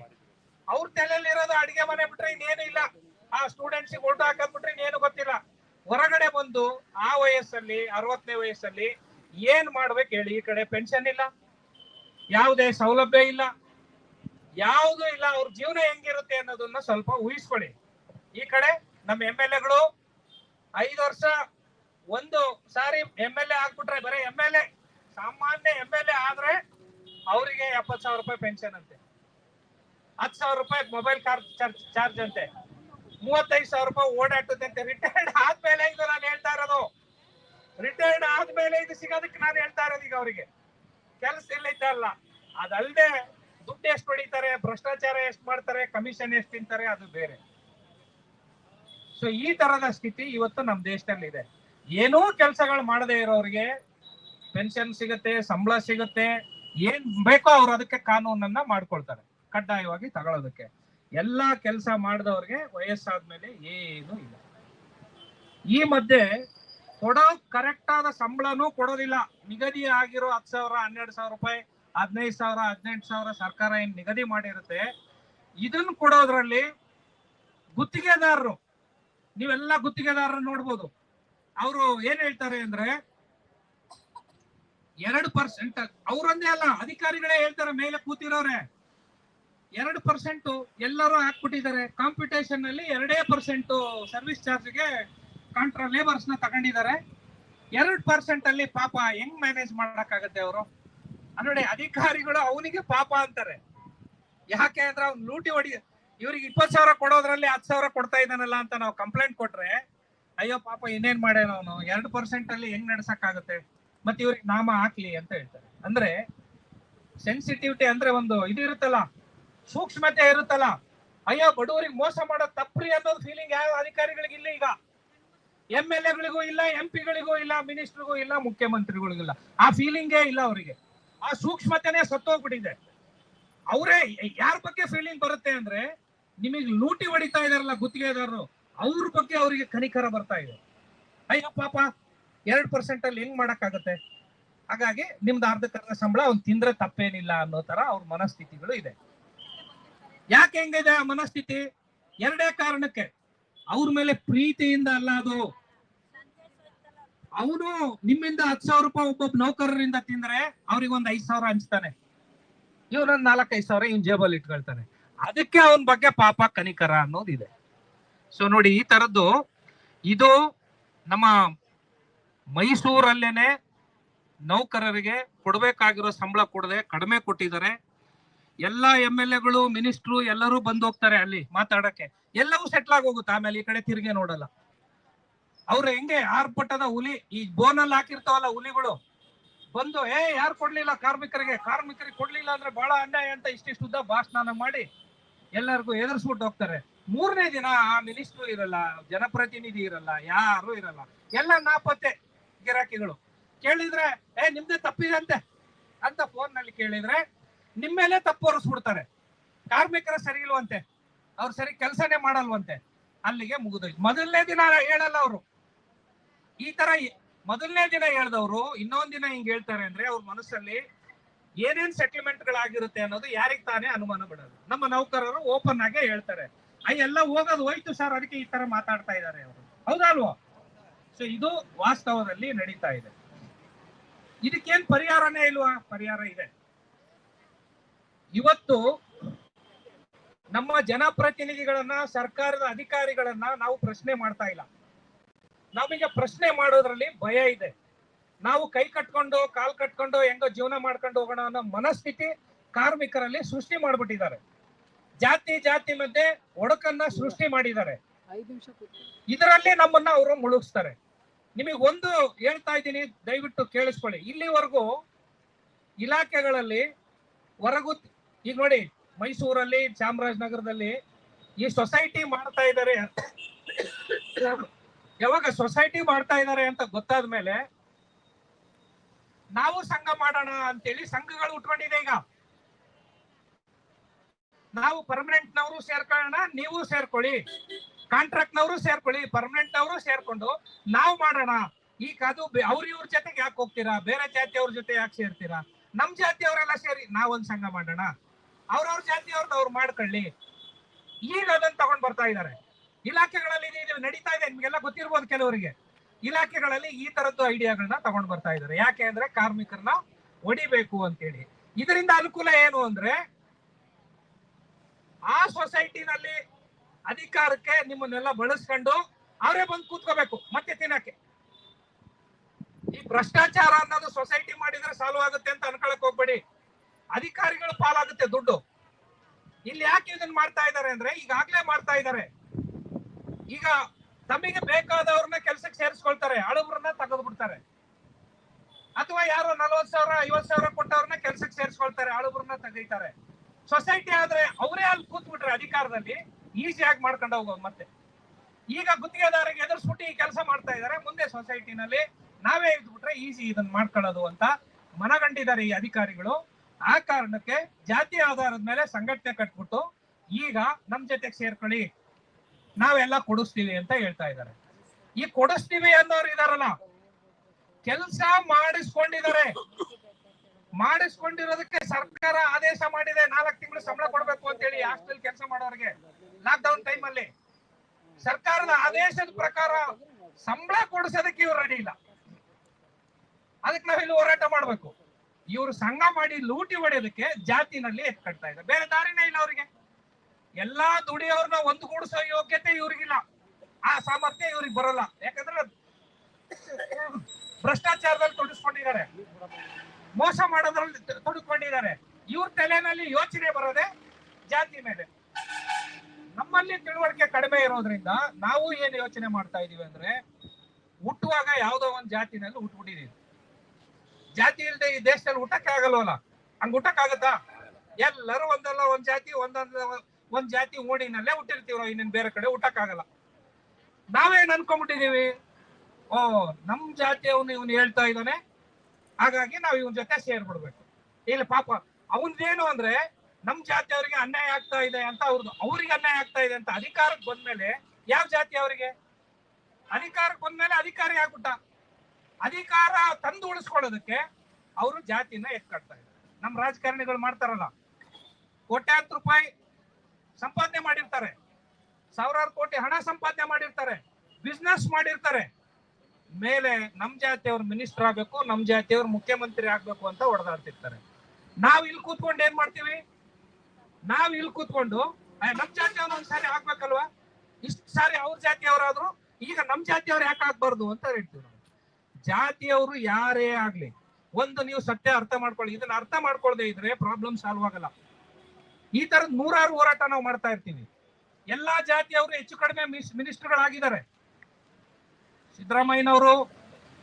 ಅವ್ರ ತಲೆಯಲ್ಲಿ ಇರೋದು ಅಡಿಗೆ ಮನೆ ಬಿಟ್ರೆ ಇನ್ನೇನು ಇಲ್ಲ. ಆ ಸ್ಟೂಡೆಂಟ್ಸ್ ಊಟ ಹಾಕದ್ ಬಿಟ್ರೆ ಇನ್ನೇನು ಗೊತ್ತಿಲ್ಲ. ಹೊರಗಡೆ ಬಂದು ಆ ವಯಸ್ಸಲ್ಲಿ, ಅರವತ್ತನೇ ವಯಸ್ಸಲ್ಲಿ ಏನ್ ಮಾಡ್ಬೇಕು ಹೇಳಿ ಈ ಕಡೆ? ಪೆನ್ಷನ್ ಇಲ್ಲ. ಯಾವುದೇ ಸೌಲಭ್ಯ ಇಲ್ಲ. ಯಾವುದು ಇಲ್ಲ, ಅವ್ರ ಜೀವನ ಹೆಂಗಿರುತ್ತೆ ಅನ್ನೋದನ್ನ ಸ್ವಲ್ಪ ಊಹಿಸ್ಕೊಳ್ಳಿ. ಈ ಕಡೆ ನಮ್ಮ ಎಂ ಎಲ್ ಎಗಳು ಐದು ವರ್ಷ ಒಂದು ಸಾರಿ ಎಂ ಎಲ್ ಎ ಆಗ್ಬಿಟ್ರೆ, ಬರೀ ಎಂ ಎಲ್ ಎ, ಸಾಮಾನ್ಯ ಎಂ ಎಲ್ ಎ ಆದ್ರೆ ಅವರಿಗೆ ಎಪ್ಪತ್ ಸಾವಿರ ರೂಪಾಯಿ ಪೆನ್ಷನ್ ಅಂತೆ. ಹತ್ತು ಸಾವಿರ ರೂಪಾಯಿ ಮೊಬೈಲ್ ಕಾರ್ ಚಾರ್ಜ್ ಅಂತೆ. ಮೂವತ್ತೈದು ಸಾವಿರ ರೂಪಾಯಿ ಓಡಾಟದಂತೆ ರಿಟೈರ್ಡ್ ಆದ್ಮೇಲೆ ಇದು ನಾನು ಹೇಳ್ತಾ ಇರೋದು. ರಿಟೈರ್ಡ್ ಆದ್ಮೇಲೆ ಇದು ಸಿಗೋದಕ್ಕೆ ನಾನು ಹೇಳ್ತಾ ಇರೋದು ಈಗ ಅವರಿಗೆ. ಕೆಲಸ ಇಲ್ಲ ಇದ್ದಲ್ಲ ಅದಲ್ದೆ ದುಡ್ಡು ಎಷ್ಟು ಹೊಡಿತಾರೆ, ಭ್ರಷ್ಟಾಚಾರ ಎಷ್ಟು ಮಾಡ್ತಾರೆ ಕಮಿಷನ್ ಎಷ್ಟು ತಿಂತಾರೆ, ಅದು ಬೇರೆ. ಸೊ ಈ ತರದ ಸ್ಥಿತಿ ಇವತ್ತು ನಮ್ಮ ದೇಶದಲ್ಲಿ ಇದೆ ಏನೂ ಕೆಲಸಗಳು ಮಾಡದೇ ಇರೋರಿಗೆ ಪೆನ್ಷನ್ ಸಿಗುತ್ತೆ, ಸಂಬಳ ಸಿಗುತ್ತೆ, ಏನ್ ಬೇಕೋ ಅವ್ರು ಅದಕ್ಕೆ ಕಾನೂನನ್ನ ಮಾಡ್ಕೊಳ್ತಾರೆ, ಕಡ್ಡಾಯವಾಗಿ ತಗೊಳ್ಳೋದಕ್ಕೆ. ಎಲ್ಲಾ ಕೆಲಸ ಮಾಡಿದವ್ರಿಗೆ ವಯಸ್ಸಾದ್ಮೇಲೆ ಏನು ಇಲ್ಲ. ಈ ಮಧ್ಯೆ ಕೊಡೋ ಕರೆಕ್ಟ್ ಆದ ಸಂಬಳನೂ ಕೊಡೋದಿಲ್ಲ. ನಿಗದಿ ಆಗಿರೋ ಹತ್ತು ಸಾವಿರ, ಹನ್ನೆರಡು ಸಾವಿರ ರೂಪಾಯಿ ಹದಿನೈದು ಸಾವಿರ, ಹದಿನೆಂಟು ಸಾವಿರ ಸರ್ಕಾರ ಏನ್ ನಿಗದಿ ಮಾಡಿರುತ್ತೆ, ಇದನ್ನು ಕೊಡೋದ್ರಲ್ಲಿ ಗುತ್ತಿಗೆದಾರರು, ನೀವೆಲ್ಲ ಗುತ್ತಿಗೆದಾರರು ನೋಡ್ಬೋದು. ಅವರು ಏನ್ ಹೇಳ್ತಾರೆ ಅಂದ್ರೆ, ಎರಡು ಪರ್ಸೆಂಟ್ ಅವರೊಂದೇ ಅಲ್ಲ, ಅಧಿಕಾರಿಗಳೇ ಹೇಳ್ತಾರೆ ಮೇಲೆ ಕೂತಿರೋರೆ. ಎರಡು ಪರ್ಸೆಂಟ್ ಎಲ್ಲರೂ ಹಾಕ್ಬಿಟ್ಟಿದ್ದಾರೆ. ಕಾಂಪಿಟೇಷನ್ ಅಲ್ಲಿ ಎರಡೇ ಪರ್ಸೆಂಟ್ ಸರ್ವಿಸ್ ಚಾರ್ಜ್ಗೆ ಕಾಂಟ್ರಾ ಲೇಬರ್ಸ್ನ ತಗೊಂಡಿದ್ದಾರೆ. ಎರಡು ಪರ್ಸೆಂಟ್ ಅಲ್ಲಿ ಪಾಪ ಹೆಂಗ್ ಮ್ಯಾನೇಜ್ ಮಾಡಕ್ಕಾಗತ್ತೆ ಅವರು? ನೋಡಿ ಅಧಿಕಾರಿಗಳು ಅವನಿಗೆ ಪಾಪ ಅಂತಾರೆ. ಯಾಕೆ ಅಂದ್ರೆ ಅವ್ನು ಲೂಟಿ ಹೊಡಿ, ಇವ್ರಿಗೆ ಇಪ್ಪತ್ ಸಾವಿರ ಕೊಡೋದ್ರಲ್ಲಿ ಹತ್ತು ಸಾವಿರ ಕೊಡ್ತಾ ಇದ್ದಾನಲ್ಲ ಅಂತ ನಾವು ಕಂಪ್ಲೇಂಟ್ ಕೊಟ್ರೆ, ಅಯ್ಯೋ ಪಾಪ ಇನ್ನೇನ್ ಮಾಡ್ಯಾನ ಅವನು? ಎರಡು ಪರ್ಸೆಂಟ್ ಅಲ್ಲಿ ಹೆಂಗ್ ನಡ್ಸಕ್ಕಾಗುತ್ತೆ? ಮತ್ತೆ ಇವ್ರಿಗೆ ನಾಮ ಹಾಕ್ಲಿ ಅಂತ ಹೇಳ್ತಾರೆ. ಅಂದ್ರೆ ಸೆನ್ಸಿಟಿವಿಟಿ ಅಂದ್ರೆ ಒಂದು ಇದು ಇರುತ್ತಲ್ಲ, ಸೂಕ್ಷ್ಮತೆ ಇರುತ್ತಲ್ಲ. ಅಯ್ಯೋ ಬಡವರಿಗೆ ಮೋಸ ಮಾಡೋ ತಪ್ಪ್ರಿ ಅನ್ನೋದು ಫೀಲಿಂಗ್ ಯಾವ ಅಧಿಕಾರಿಗಳಿಗೆ ಇಲ್ಲ ಈಗ. ಎಂ ಎಲ್ ಎಗಳಿಗೂ ಇಲ್ಲ ಎಂ ಪಿಗಳಿಗೂ ಇಲ್ಲ ಮಿನಿಸ್ಟ್ರಿಗೂ ಇಲ್ಲ, ಮುಖ್ಯಮಂತ್ರಿಗಳಿಗೂ ಇಲ್ಲ. ಆ ಫೀಲಿಂಗೇ ಇಲ್ಲ ಅವರಿಗೆ. ಆ ಸೂಕ್ಷ್ಮತೆನೇ ಸತ್ತೋಗ್ಬಿಟ್ಟಿದೆ. ಅವರೇ ಯಾರ ಬಗ್ಗೆ ಫೀಲಿಂಗ್ ಬರುತ್ತೆ ಅಂದ್ರೆ ನಿಮಗೆ ಲೂಟಿ ಹೊಡಿತಾ ಇದಾರಲ್ಲ ಗುತ್ತಿಗೆದಾರರು, ಅವ್ರ ಬಗ್ಗೆ ಅವರಿಗೆ ಕನಿಕರ ಬರ್ತಾ ಇದೆ. ಅಯ್ಯೋ ಪಾಪ, ಎರಡ್ ಪರ್ಸೆಂಟ್ ಅಲ್ಲಿ ಹೆಂಗ್ ಮಾಡಕ್ಕಾಗತ್ತೆ? ಹಾಗಾಗಿ ನಿಮ್ದು ಅರ್ಧಕರ್ಧ ಸಂಬಳ, ಅವ್ನು ತಿಂದ್ರೆ ತಪ್ಪೇನಿಲ್ಲ ಅನ್ನೋ ತರ ಅವ್ರ ಮನಸ್ಥಿತಿಗಳು ಇದೆ. ಯಾಕೆ ಹೆಂಗಿದೆ ಆ ಮನಸ್ಥಿತಿ? ಎರಡೇ ಕಾರಣಕ್ಕೆ. ಅವ್ರ ಮೇಲೆ ಪ್ರೀತಿಯಿಂದ ಅಲ್ಲ ಅದು. ಅವನು ನಿಮ್ಮಿಂದ ಹತ್ತು ಸಾವಿರ ರೂಪಾಯಿ ಒಬ್ಬೊಬ್ಬ ನೌಕರರಿಂದ ತಿಂದ್ರೆ ಅವ್ರಿಗೆ ಒಂದ್ ಐದ್ ಸಾವಿರ ಹಂಚ್ತಾನೆ. ಇವನೊಂದ್ ನಾಲ್ಕೈದು ಸಾವಿರ ಇವ್ನ ಜೇಬಲ್ಲಿ ಇಟ್ಕೊಳ್ತಾನೆ. ಅದಕ್ಕೆ ಅವನ ಬಗ್ಗೆ ಪಾಪ ಕನಿಕರ ಅನ್ನೋದಿದೆ. ಸೊ ನೋಡಿ, ಈ ತರದ್ದು ಇದು ನಮ್ಮ ಮೈಸೂರಲ್ಲೇನೆ ನೌಕರರಿಗೆ ಕೊಡ್ಬೇಕಾಗಿರೋ ಸಂಬಳ ಕೊಡದೆ ಕಡಿಮೆ ಕೊಟ್ಟಿದ್ದಾರೆ. ಎಲ್ಲಾ ಎಂ ಎಲ್ ಎಗಳು, ಮಿನಿಸ್ಟ್ರು ಎಲ್ಲರೂ ಬಂದು ಹೋಗ್ತಾರೆ ಅಲ್ಲಿ ಮಾತಾಡಕ್ಕೆ. ಎಲ್ಲವೂ ಸೆಟ್ಲ್ ಆಗೋಗುತ್ತೆ ಆಮೇಲೆ ಈ ಕಡೆ ತಿರುಗಿ ನೋಡಲ್ಲ. ಅವ್ರು ಹೆಂಗೆ ಆರ್ಭಟದ ಹುಲಿ, ಈ ಬೋನಲ್ಲಿ ಹಾಕಿರ್ತಾವಲ್ಲ ಹುಲಿಗಳು. ಬಂದು, ಏ, ಯಾರು ಕೊಡ್ಲಿಲ್ಲ ಕಾರ್ಮಿಕರಿಗೆ? ಕಾರ್ಮಿಕರಿಗೆ ಕೊಡ್ಲಿಲ್ಲ ಅಂದ್ರೆ ಬಹಳ ಅನ್ಯಾಯ ಅಂತ ಇಷ್ಟಿಷ್ಟು ಉದ್ದ ಭಾಷಣ ಮಾಡಿ ಎಲ್ಲರಿಗೂ ಎದುರಿಸ್ಬಿಟ್ಟು ಹೋಗ್ತಾರೆ. ಮೂರನೇ ದಿನ ಆ ಮಿನಿಸ್ಟ್ರು ಇರಲ್ಲ, ಜನಪ್ರತಿನಿಧಿ ಇರಲ್ಲ, ಯಾರು ಇರಲ್ಲ. ಎಲ್ಲ ನಾಪತ್ತೆ ಗಿರಾಕಿಗಳು. ಕೇಳಿದ್ರೆ, ಏ, ನಿಮ್ದೇ ತಪ್ಪಿದೆ ಅಂತೆ? ಅಂತ ಫೋನ್ನಲ್ಲಿ ಕೇಳಿದ್ರೆ, ನಿಮ್ ಮೇಲೆ ತಪ್ಪು ಕಾರ್ಮಿಕರ ಸರಿ ಇಲ್ವಂತೆ. ಅವ್ರು ಸರಿ ಕೆಲಸನೇ ಮಾಡಲ್ವಂತೆ. ಅಲ್ಲಿಗೆ ಮುಗಿದೋಯ್ತು. ಮೊದಲನೇ ದಿನ ಹೇಳಲ್ಲ ಅವರು. ಈ ತರ ಮೊದಲನೇ ದಿನ ಹೇಳ್ದವ್ರು ಇನ್ನೊಂದ್ ದಿನ ಹಿಂಗ್ ಹೇಳ್ತಾರೆ ಅಂದ್ರೆ ಅವ್ರ ಮನಸ್ಸಲ್ಲಿ ಏನೇನ್ ಸೆಟಲ್ಮೆಂಟ್ ಗಳಾಗಿರುತ್ತೆ ಅನ್ನೋದು ಯಾರಿಗ್ ತಾನೇ ಅನುಮಾನ ಬಿಡೋದು. ನಮ್ಮ ನೌಕರರು ಓಪನ್ ಆಗೇ ಹೇಳ್ತಾರೆ. ಅಯ್ಯ ಎಲ್ಲ ಹೋಗೋದು ಹೋಯ್ತು ಸರ್ ಅದಕ್ಕೆ ಈ ತರ ಮಾತಾಡ್ತಾ ಇದ್ದಾರೆ ಅವರು. ಹೌದಲ್ವಾ ಸೊ ಇದು ವಾಸ್ತವದಲ್ಲಿ ನಡೀತಾ ಇದೆ. ಇದಕ್ಕೇನ್ ಪರಿಹಾರನೇ ಇಲ್ವಾ? ಪರಿಹಾರ ಇದೆ. ಇವತ್ತು ನಮ್ಮ ಜನಪ್ರತಿನಿಧಿಗಳನ್ನ, ಸರ್ಕಾರದ ಅಧಿಕಾರಿಗಳನ್ನ ನಾವು ಪ್ರಶ್ನೆ ಮಾಡ್ತಾ ಇಲ್ಲ. ನಮಗೆ ಪ್ರಶ್ನೆ ಮಾಡೋದ್ರಲ್ಲಿ ಭಯ ಇದೆ. ನಾವು ಕೈ ಕಟ್ಕೊಂಡು ಕಾಲ್ ಕಟ್ಕೊಂಡು ಹೆಂಗೋ ಜೀವನ ಮಾಡ್ಕೊಂಡು ಹೋಗೋಣ ಅನ್ನೋ ಮನಸ್ಥಿತಿ ಕಾರ್ಮಿಕರಲ್ಲಿ ಸೃಷ್ಟಿ ಮಾಡ್ಬಿಟ್ಟಿದ್ದಾರೆ. ಜಾತಿ ಜಾತಿ ಮಧ್ಯೆ ಒಡಕನ್ನ ಸೃಷ್ಟಿ ಮಾಡಿದ್ದಾರೆ. ಇದರಲ್ಲಿ ನಮ್ಮನ್ನ ಅವರು ಮುಳುಗಿಸ್ತಾರೆ. ನಿಮಗೆ ಒಂದು ಹೇಳ್ತಾ ಇದ್ದೀನಿ ದಯವಿಟ್ಟು ಕೇಳಿಸ್ಕೊಳ್ಳಿ. ಇಲ್ಲಿವರೆಗೂ ಇಲಾಖೆಗಳಲ್ಲಿ ಹೊರಗು ಈಗ ನೋಡಿ ಮೈಸೂರಲ್ಲಿ ಚಾಮರಾಜನಗರದಲ್ಲಿ ಈ ಸೊಸೈಟಿ ಮಾಡ್ತಾ ಇದ್ದಾರೆ. ಯಾವಾಗ ಸೊಸೈಟಿ ಮಾಡ್ತಾ ಇದ್ದಾರೆ ಅಂತ ಗೊತ್ತಾದ ಮೇಲೆ ನಾವು ಸಂಘ ಮಾಡೋಣ ಅಂತೇಳಿ ಸಂಘಗಳು ಉಟ್ಕೊಂಡಿದೆ ಈಗ. ನಾವು ಪರ್ಮನೆಂಟ್ ನವರು ಸೇರ್ಕೊಳ್ಳೋಣ, ನೀವು ಸೇರ್ಕೊಳ್ಳಿ. ಕಾಂಟ್ರಾಕ್ಟ್ ನವರು ಸೇರ್ಕೊಳ್ಳಿ ಪರ್ಮನೆಂಟ್ ನವರು ಸೇರ್ಕೊಂಡು ನಾವು ಮಾಡೋಣ. ಈಗ ಅದು ಅವ್ರ ಇವ್ರ ಜೊತೆಗೆ ಯಾಕೆ ಹೋಗ್ತೀರಾ? ಬೇರೆ ಜಾತಿಯವ್ರ ಜೊತೆ ಯಾಕೆ ಸೇರ್ತೀರಾ? ನಮ್ ಜಾತಿಯವರೆಲ್ಲ ಸೇರಿ ನಾವೊಂದ್ ಸಂಘ ಮಾಡೋಣ. ಅವ್ರವ್ರ ಜಾತಿಯವ್ರನ್ನ ಅವ್ರು ಮಾಡ್ಕೊಳ್ಳಿ. ಈಗ ಅದನ್ನ ತಗೊಂಡ್ ಬರ್ತಾ ಇದ್ದಾರೆ ಇಲಾಖೆಗಳಲ್ಲಿ ಇದು- ನಡೀತಾ ಇದೆ, ನಿಮಗೆಲ್ಲ ಗೊತ್ತಿರ್ಬೋದು ಕೆಲವರಿಗೆ. ಇಲಾಖೆಗಳಲ್ಲಿ ಈ ತರದ್ದು ಐಡಿಯಾಗಳನ್ನ ತಗೊಂಡ್ ಬರ್ತಾ ಇದ್ದಾರೆ. ಯಾಕೆ ಅಂದ್ರೆ ಕಾರ್ಮಿಕರನ್ನ ಹೊಡಿಬೇಕು ಅಂತೇಳಿ. ಇದರಿಂದ ಅನುಕೂಲ ಏನು ಅಂದ್ರೆ ಆ ಸೊಸೈಟಿನಲ್ಲಿ ಅಧಿಕಾರಕ್ಕೆ ನಿಮ್ಮನ್ನೆಲ್ಲ ಬಳಸ್ಕೊಂಡು ಅವರೇ ಬಂದು ಕೂತ್ಕೋಬೇಕು, ಮತ್ತೆ ತಿನ್ನಕ್ಕೆ. ಈ ಭ್ರಷ್ಟಾಚಾರ ಅನ್ನೋದು ಸೊಸೈಟಿ ಮಾಡಿದ್ರೆ ಸಾಲ್ವ್ ಆಗುತ್ತೆ ಅಂತ ಅನ್ಕೊಳಕ್ ಹೋಗ್ಬೇಡಿ. ಅಧಿಕಾರಿಗಳು ಪಾಲಾಗುತ್ತೆ ದುಡ್ಡು. ಇಲ್ಲಿ ಯಾಕೆ ಇದನ್ನ ಮಾಡ್ತಾ ಇದ್ದಾರೆ ಅಂದ್ರೆ ಈಗಾಗ್ಲೇ ಮಾಡ್ತಾ ಇದ್ದಾರೆ. ಈಗ ತಮಗೆ ಬೇಕಾದವ್ರನ್ನ ಕೆಲ್ಸಕ್ಕೆ ಸೇರಿಸ್ಕೊಳ್ತಾರೆ ಹಳಬ್ರನ್ನ ತೆಗೆದು ಬಿಡ್ತಾರೆ. ಅಥವಾ ಯಾರು ನಲ್ವತ್ ಸಾವಿರ ಐವತ್ ಸಾವಿರ ಕೊಟ್ಟವ್ರನ್ನ ಕೆಲ್ಸಕ್ಕೆ ಸೇರಿಸ್ಕೊಳ್ತಾರೆ ಹಳಬ್ರನ್ನ ತೆಗೀತಾರೆ ಸೊಸೈಟಿ ಆದ್ರೆ ಅವರೇ ಅಲ್ಲಿ ಕೂತ್ಬಿಟ್ರೆ ಅಧಿಕಾರದಲ್ಲಿ ಈಸಿಯಾಗಿ ಮಾಡ್ಕೊಂಡು ಹೋಗೋದು ಮತ್ತೆ. ಈಗ ಗುತ್ತಿಗೆದಾರಿಗೆ ಎದುರಿಸ್ಬಿಟ್ಟು ಈ ಕೆಲಸ ಮಾಡ್ತಾ ಇದ್ದಾರೆ ಮುಂದೆ ಸೊಸೈಟಿನಲ್ಲಿ ನಾವೇ ಇದ್ಬಿಟ್ರೆ ಈಸಿ ಇದನ್ನ ಮಾಡ್ಕೊಳ್ಳೋದು ಅಂತ ಮನಗಂಡಿದ್ದಾರೆ ಈ ಅಧಿಕಾರಿಗಳು. ಆ ಕಾರಣಕ್ಕೆ ಜಾತಿ ಆಧಾರದ ಮೇಲೆ ಸಂಘಟನೆ ಕಟ್ಬಿಟ್ಟು ಈಗ ನಮ್ ಜೊತೆಗೆ ಸೇರ್ಕೊಳ್ಳಿ. ನಾವೆಲ್ಲ ಕೊಡಿಸ್ತೀವಿ ಅಂತ ಹೇಳ್ತಾ ಇದ್ದಾರೆ. ಈ ಕೊಡಿಸ್ತೀವಿ ಅನ್ನೋರು ಇದಾರಲ್ಲ, ಕೆಲಸ ಮಾಡಿಸ್ಕೊಂಡಿದ್ದಾರೆ. ಮಾಡಿಸ್ಕೊಂಡಿರೋದಕ್ಕೆ ಸರ್ಕಾರ ಆದೇಶ ಮಾಡಿದೆ, ನಾಲ್ಕು ತಿಂಗಳು ಸಂಬಳ ಅಂತ ಹೇಳಿ ಹಾಸ್ಟೆಲ್ ಕೆಲಸ ಮಾಡೋರಿಗೆ ಲಾಕ್ ಡೌನ್ ಟೈಮ್ ಅಲ್ಲಿ. ಸರ್ಕಾರದ ಆದೇಶದ ಪ್ರಕಾರ ಸಂಬಳ ಕೊಡಿಸೋದಕ್ಕೆ ಇವ್ರು ರೆಡಿ ಇಲ್ಲ. ಅದಕ್ಕೆ ನಾವಿಲ್ಲಿ ಹೋರಾಟ ಮಾಡ್ಬೇಕು. ಇವರು ಸಂಘ ಮಾಡಿ ಲೂಟಿ ಹೊಡೆಯೋದಕ್ಕೆ ಜಾತಿನಲ್ಲಿ ಎತ್ ಕಟ್ತಾ ಇದೆ ಬೇರೆ ದಾರಿನೇ ಇಲ್ಲ ಅವರಿಗೆ. ಎಲ್ಲಾ ದುಡಿಯೋರ್ನ ಒಂದುಗೂಡಿಸೋ ಯೋಗ್ಯತೆ ಇವ್ರಿಗಿಲ್ಲ. ಆ ಸಾಮರ್ಥ್ಯ ಇವ್ರಿಗೆ ಬರಲ್ಲ. ಯಾಕಂದ್ರೆ ಭ್ರಷ್ಟಾಚಾರದಲ್ಲಿ ತೊಡಗಿಸ್ಕೊಂಡಿದ್ದಾರೆ. ಮೋಸ ಮಾಡೋದ್ರಲ್ಲಿ ತೊಡಗಿಕೊಂಡಿದ್ದಾರೆ ಇವ್ರ ತಲೆನಲ್ಲಿ ಯೋಚನೆ ಬರೋದೆ ಜಾತಿ ಮೇಲೆ. ನಮ್ಮಲ್ಲಿ ತಿಳುವಳಿಕೆ ಕಡಿಮೆ ಇರೋದ್ರಿಂದ ನಾವು ಏನ್ ಯೋಚನೆ ಮಾಡ್ತಾ ಇದೀವಿ ಅಂದ್ರೆ ಹುಟ್ಟುವಾಗ ಯಾವ್ದೋ ಒಂದ್ ಜಾತಿನಲ್ಲಿ ಹುಟ್ಬಿಟ್ಟಿದೀವಿ. ಜಾತಿ ಇಲ್ಲದೆ ಈ ದೇಶದಲ್ಲಿ ಊಟಕ್ಕೆ ಆಗಲ್ವಲ್ಲ ಹಂಗ ಊಟಕ್ಕಾಗತ್ತಾ ಎಲ್ಲರೂ ಒಂದಲ್ಲ ಒಂದ್ ಜಾತಿ, ಒಂದೊಂದು ಒಂದ್ ಜಾತಿ ಓಣಿನಲ್ಲೇ ಹುಟ್ಟಿರ್ತೀವ್ರ, ಇನ್ನೇನ್ ಬೇರೆ ಕಡೆ ಊಟಕ್ಕಾಗಲ್ಲ ನಾವೇನ್ ಅನ್ಕೊಂಡ್ಬಿಟ್ಟಿದೀವಿ ಓ, ನಮ್ ಜಾತಿಯವನು ಇವನು ಹೇಳ್ತಾ ಇದ್ದಾನೆ. ಹಾಗಾಗಿ ನಾವ್ ಇವನ್ ಜೊತೆ ಸೇರ್ಬಿಡ್ಬೇಕು. ಇಲ್ಲ, ಪಾಪ, ಅವನ್ದೇನು ಅಂದ್ರೆ ನಮ್ ಜಾತಿಯವರಿಗೆ ಅನ್ಯಾಯ ಆಗ್ತಾ ಇದೆ ಅಂತ ಅವ್ರದ್ದು ಅವ್ರಿಗೆ ಅನ್ಯಾಯ ಆಗ್ತಾ ಇದೆ ಅಂತ ಅಧಿಕಾರಕ್ಕೆ ಬಂದ್ಮೇಲೆ ಯಾವ ಜಾತಿ ಅವರಿಗೆ? ಅಧಿಕಾರಕ್ಕೆ ಬಂದ್ಮೇಲೆ ಅಧಿಕಾರಿ ಆಗ್ಬಿಟ್ಟ. ಅಧಿಕಾರ ತಂದು ಉಳಿಸ್ಕೊಳ್ಳೋದಕ್ಕೆ ಅವರು ಜಾತಿನ ಎತ್ಕಡ್ತಾ ಇದ್ದಾರೆ. ನಮ್ಮ ರಾಜಕಾರಣಿಗಳು ಮಾಡ್ತಾರಲ್ಲ, ಕೋಟ್ಯಾಂತರ ರೂಪಾಯಿ ಸಂಪಾದನೆ ಮಾಡಿರ್ತಾರೆ. ಸಾವಿರಾರು ಕೋಟಿ ಹಣ ಸಂಪಾದನೆ ಮಾಡಿರ್ತಾರೆ. ಬಿಸ್ನೆಸ್ ಮಾಡಿರ್ತಾರೆ. ಮೇಲೆ ನಮ್ ಜಾತಿಯವ್ರ ಮಿನಿಸ್ಟರ್ ಆಗ್ಬೇಕು, ನಮ್ ಜಾತಿಯವ್ರ ಮುಖ್ಯಮಂತ್ರಿ ಆಗ್ಬೇಕು ಅಂತ ಹೊಡೆದಾಡ್ತಿರ್ತಾರೆ ನಾವ್ ಇಲ್ಲಿ ಕೂತ್ಕೊಂಡು ಏನ್ ಮಾಡ್ತೀವಿ? ನಾವ್ ಇಲ್ಲಿ ಕೂತ್ಕೊಂಡು ನಮ್ ಜಾತಿಯವ್ರ ಜಾತಿಯವ್ರು ಒಂದ್ಸಾರಿ ಆಗ್ಬೇಕಲ್ವಾ? ಇಷ್ಟು ಸಾರಿ ಅವ್ರ ಜಾತಿಯವರಾದ್ರು, ಈಗ ನಮ್ ಜಾತಿಯವ್ರು ಯಾಕೆ ಆಗ್ಬಾರ್ದು ಅಂತ ಹೇಳ್ತೀವಿ ನಾವು. ಜಾತಿಯವರು ಯಾರೇ ಆಗ್ಲಿ, ಒಂದು ನೀವು ಸತ್ಯ ಅರ್ಥ ಮಾಡ್ಕೊಳ್ಳಿ. ಇದನ್ನ ಅರ್ಥ ಮಾಡ್ಕೊಳ್ದೆ ಇದ್ರೆ ಪ್ರಾಬ್ಲಮ್ ಸಾಲ್ವ್ ಆಗಲ್ಲ. ಈ ತರದ ನೂರಾರು ಹೋರಾಟ ನಾವು ಮಾಡ್ತಾ ಇರ್ತೀವಿ. ಎಲ್ಲಾ ಜಾತಿಯವರು ಹೆಚ್ಚು ಕಡಿಮೆ ಮಿನಿಸ್ಟರ್ಗಳಾಗಿದ್ದಾರೆ. ಸಿದ್ದರಾಮಯ್ಯನವರು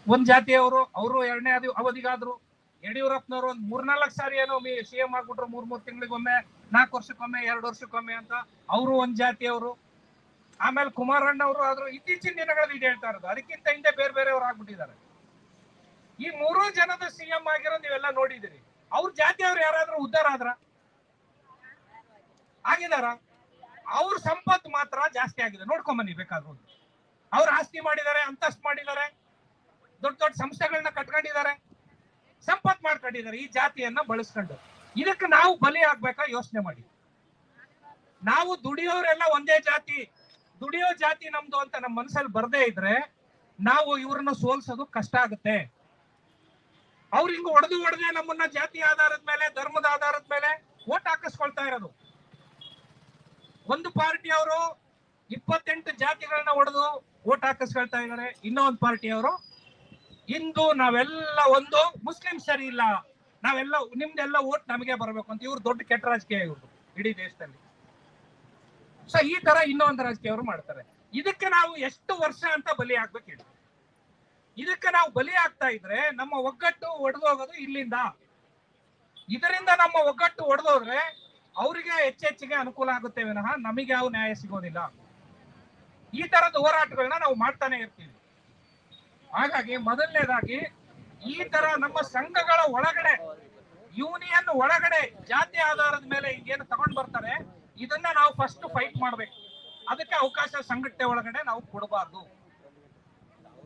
ಒಂದ್ ಜಾತಿಯವರು, ಅವರು ಎರಡನೇ ಅವಧಿಗಾದ್ರು. ಯಡಿಯೂರಪ್ಪನವರು ಒಂದ್ ಮೂರ್ನಾಲ್ಕು ಸಾರಿ ಏನೋ ಸಿ ಎಂ ಆಗ್ಬಿಟ್ರು ಮೂರ್ ಮೂರ್ ತಿಂಗಳಿಗೊಮ್ಮೆ, ನಾಲ್ಕು ವರ್ಷಕ್ಕೊಮ್ಮೆ, ಎರಡು ವರ್ಷಕ್ಕೊಮ್ಮೆ ಅಂತ ಅವರು ಒಂದ್ ಜಾತಿಯವರು. ಆಮೇಲೆ ಕುಮಾರಣ್ಣ ಅವರು ಆದ್ರೂ ಇತ್ತೀಚಿನ ದಿನಗಳಲ್ಲಿ ಇದು ಹೇಳ್ತಾ ಇರೋದು. ಅದಕ್ಕಿಂತ ಹಿಂದೆ ಬೇರೆ ಬೇರೆಯವರು ಆಗ್ಬಿಟ್ಟಿದ್ದಾರೆ. ಈ ಮೂರು ಜನದ ಸಿಎಂ ಆಗಿರೋ ನೀವೆಲ್ಲ ನೋಡಿದಿರಿ ಅವ್ರ ಜಾತಿಯವ್ರು ಯಾರಾದ್ರೂ ಉದ್ದಾರ ಆದ್ರ ಆಗಿದಾರ? ಅವ್ರ ಸಂಪತ್ತು ಮಾತ್ರ ಜಾಸ್ತಿ ಆಗಿದೆ. ನೋಡ್ಕೊಂಬನ್ನಿ ಬೇಕಾದ್ರೂ ಅವ್ರ ಆಸ್ತಿ ಮಾಡಿದ್ದಾರೆ, ಅಂತಸ್ತು ಮಾಡಿದ್ದಾರೆ, ದೊಡ್ಡ ದೊಡ್ಡ ಸಂಸ್ಥೆಗಳನ್ನ ಕಟ್ಕೊಂಡಿದ್ದಾರೆ. ಸಂಪತ್ ಮಾಡ್ಕೊಂಡಿದ್ದಾರೆ ಈ ಜಾತಿಯನ್ನ ಬಳಸ್ಕೊಂಡು. ಇದಕ್ಕೆ ನಾವು ಬಲಿ ಆಗ್ಬೇಕಾ ಯೋಚನೆ ಮಾಡಿ. ನಾವು ದುಡಿಯೋರೆಲ್ಲ ಒಂದೇ ಜಾತಿ. ದುಡಿಯೋ ಜಾತಿ ನಮ್ದು ಅಂತ ನಮ್ಮ ಮನಸ್ಸಲ್ಲಿ ಬರ್ದೇ ಇದ್ರೆ ನಾವು ಇವ್ರನ್ನ ಸೋಲ್ಸೋದು ಕಷ್ಟ ಆಗುತ್ತೆ. ಅವ್ರು ಹಿಂಗ ಹೊಡೆದು ಹೊಡೆದೇ ನಮ್ಮನ್ನ ಜಾತಿ ಆಧಾರದ ಮೇಲೆ, ಧರ್ಮದ ಆಧಾರದ ಮೇಲೆ ಓಟ್ ಹಾಕಿಸ್ಕೊಳ್ತಾ ಇರೋದು. ಒಂದು ಪಾರ್ಟಿಯವರು ಇಪ್ಪತ್ತೆಂಟು ಜಾತಿಗಳನ್ನ ಹೊಡೆದು ಓಟ್ ಹಾಕಿಸ್ಕೊಳ್ತಾ ಇದ್ದಾರೆ. ಇನ್ನೊಂದು ಪಾರ್ಟಿಯವರು ಇಂದು ನಾವೆಲ್ಲ ಒಂದು ಮುಸ್ಲಿಂ ಸರಿ ಇಲ್ಲ. ನಾವೆಲ್ಲ ನಿಮ್ದೆಲ್ಲ ಓಟ್ ನಮಗೆ ಬರಬೇಕು ಅಂತ ಇವ್ರು ದೊಡ್ಡ ಕೆಟ್ಟ ರಾಜಕೀಯ ಇವ್ರು ಇಡೀ ದೇಶದಲ್ಲಿ. ಸೊ ಈ ತರ ಇನ್ನೊಂದು ರಾಜಕೀಯವರು ಮಾಡ್ತಾರೆ. ಇದಕ್ಕೆ ನಾವು ಎಷ್ಟು ವರ್ಷ ಅಂತ ಬಲಿ ಆಗ್ಬೇಕು ಹೇಳಿ. ಇದಕ್ಕೆ ನಾವು ಬಲಿ ಆಗ್ತಾ ಇದ್ರೆ ನಮ್ಮ ಒಗ್ಗಟ್ಟು ಒಡೆದೋಗೋದು ಇಲ್ಲಿಂದ. ಇದರಿಂದ ನಮ್ಮ ಒಗ್ಗಟ್ಟು ಒಡೆದೋದ್ರೆ ಅವರಿಗೆ ಹೆಚ್ಚೆಚ್ಚಿಗೆ ಅನುಕೂಲ ಆಗುತ್ತೆ ವಿನಃ ನಮಗೆ ಯಾವ ನ್ಯಾಯ ಸಿಗೋದಿಲ್ಲ. ಈ ತರದ ಹೋರಾಟಗಳನ್ನ ನಾವು ಮಾಡ್ತಾನೆ ಇರ್ತೀವಿ. ಹಾಗಾಗಿ ಮೊದಲನೇದಾಗಿ ಈ ತರ ನಮ್ಮ ಸಂಘಗಳ ಒಳಗಡೆ, ಯೂನಿಯನ್ ಒಳಗಡೆ ಜಾತಿ ಆಧಾರದ ಮೇಲೆ ಏನು ತಗೊಂಡ್ ಬರ್ತಾರೆ, ಇದನ್ನ ನಾವು ಫಸ್ಟ್ ಫೈಟ್ ಮಾಡ್ಬೇಕು. ಅದಕ್ಕೆ ಅವಕಾಶ ಸಂಘಟನೆ ಒಳಗಡೆ ನಾವು ಕೊಡಬಾರ್ದು.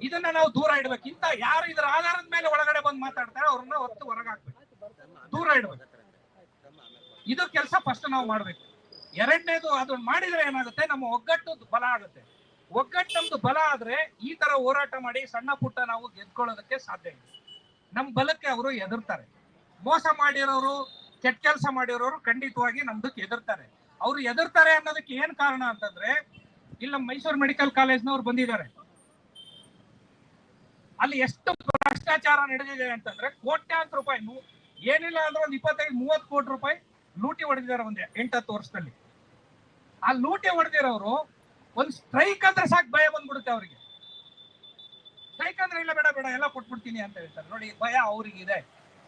ಇದನ್ನ ನಾವು ದೂರ ಇಡ್ಬೇಕು. ಇಂತ ಯಾರು ಇದರ ಆಧಾರದ ಮೇಲೆ ಒಳಗಡೆ ಬಂದು ಮಾತಾಡ್ತಾರೆ ಅವ್ರನ್ನ ಹೊತ್ತು ಹೊರಗಾಕ್ಬೇಕು. ದೂರ ಇಡ್ಬೇಕು. ಇದು ಕೆಲಸ ಫಸ್ಟ್ ನಾವು ಮಾಡ್ಬೇಕು. ಎರಡನೇದು ಅದು ಮಾಡಿದ್ರೆ ಏನಾಗುತ್ತೆ? ನಮ್ಮ ಒಗ್ಗಟ್ಟು ಬಲ ಆಗುತ್ತೆ. ಒಗ್ಗಟ್ಟು ಬಲ ಆದ್ರೆ ಈ ತರ ಹೋರಾಟ ಮಾಡಿ ಸಣ್ಣ ಪುಟ್ಟ ನಾವು ಗೆದ್ಕೊಳ್ಳೋದಕ್ಕೆ ಸಾಧ್ಯ ಇದೆ ನಮ್ ಬಲಕ್ಕೆ ಅವರು ಎದುರ್ತಾರೆ ಮೋಸ ಮಾಡಿರೋರು, ಕೆಟ್ಟ ಕೆಲಸ ಮಾಡಿರೋರು ಖಂಡಿತವಾಗಿ ನಮ್ದಕ್ಕೆ ಎದುರ್ತಾರೆ ಅವ್ರು ಎದುರ್ತಾರೆ ಅನ್ನೋದಕ್ಕೆ ಏನ್ ಕಾರಣ ಅಂತಂದ್ರೆ, ಇಲ್ಲಿ ಮೈಸೂರು ಮೆಡಿಕಲ್ ಕಾಲೇಜ್ನವ್ರು ಬಂದಿದ್ದಾರೆ. ಅಲ್ಲಿ ಎಷ್ಟು ಭ್ರಷ್ಟಾಚಾರ ನಡೆದಿದೆ ಅಂತಂದ್ರೆ ಕೋಟ್ಯಾಂತರ ರೂಪಾಯಿ. ಏನಿಲ್ಲ ಅಂದ್ರೆ ಒಂದ್ ಇಪ್ಪತ್ತೈದು, ಮೂವತ್ತು ಕೋಟಿ ರೂಪಾಯಿ ಲೂಟಿ ಹೊಡೆದಿದ್ದಾರೆ ಒಂದ್ ಎಂಟತ್ತು ವರ್ಷದಲ್ಲಿ. ಆ ಲೂಟಿ ಹೊಡೆದಿರೋರು ಒಂದ್ ಸ್ಟ್ರೈಕ್ ಅಂದ್ರೆ ಸಾಕು ಭಯ ಬಂದ್ಬಿಡುತ್ತೆ ಅವರಿಗೆ. ಸ್ಟ್ರೈಕ್ ಅಂದ್ರೆ ಇಲ್ಲ ಬೇಡ ಬೇಡ ಎಲ್ಲ ಕೊಟ್ಬಿಡ್ತೀನಿ ಅಂತ ಹೇಳ್ತಾರೆ. ನೋಡಿ ಭಯ ಅವ್ರಿಗಿದೆ.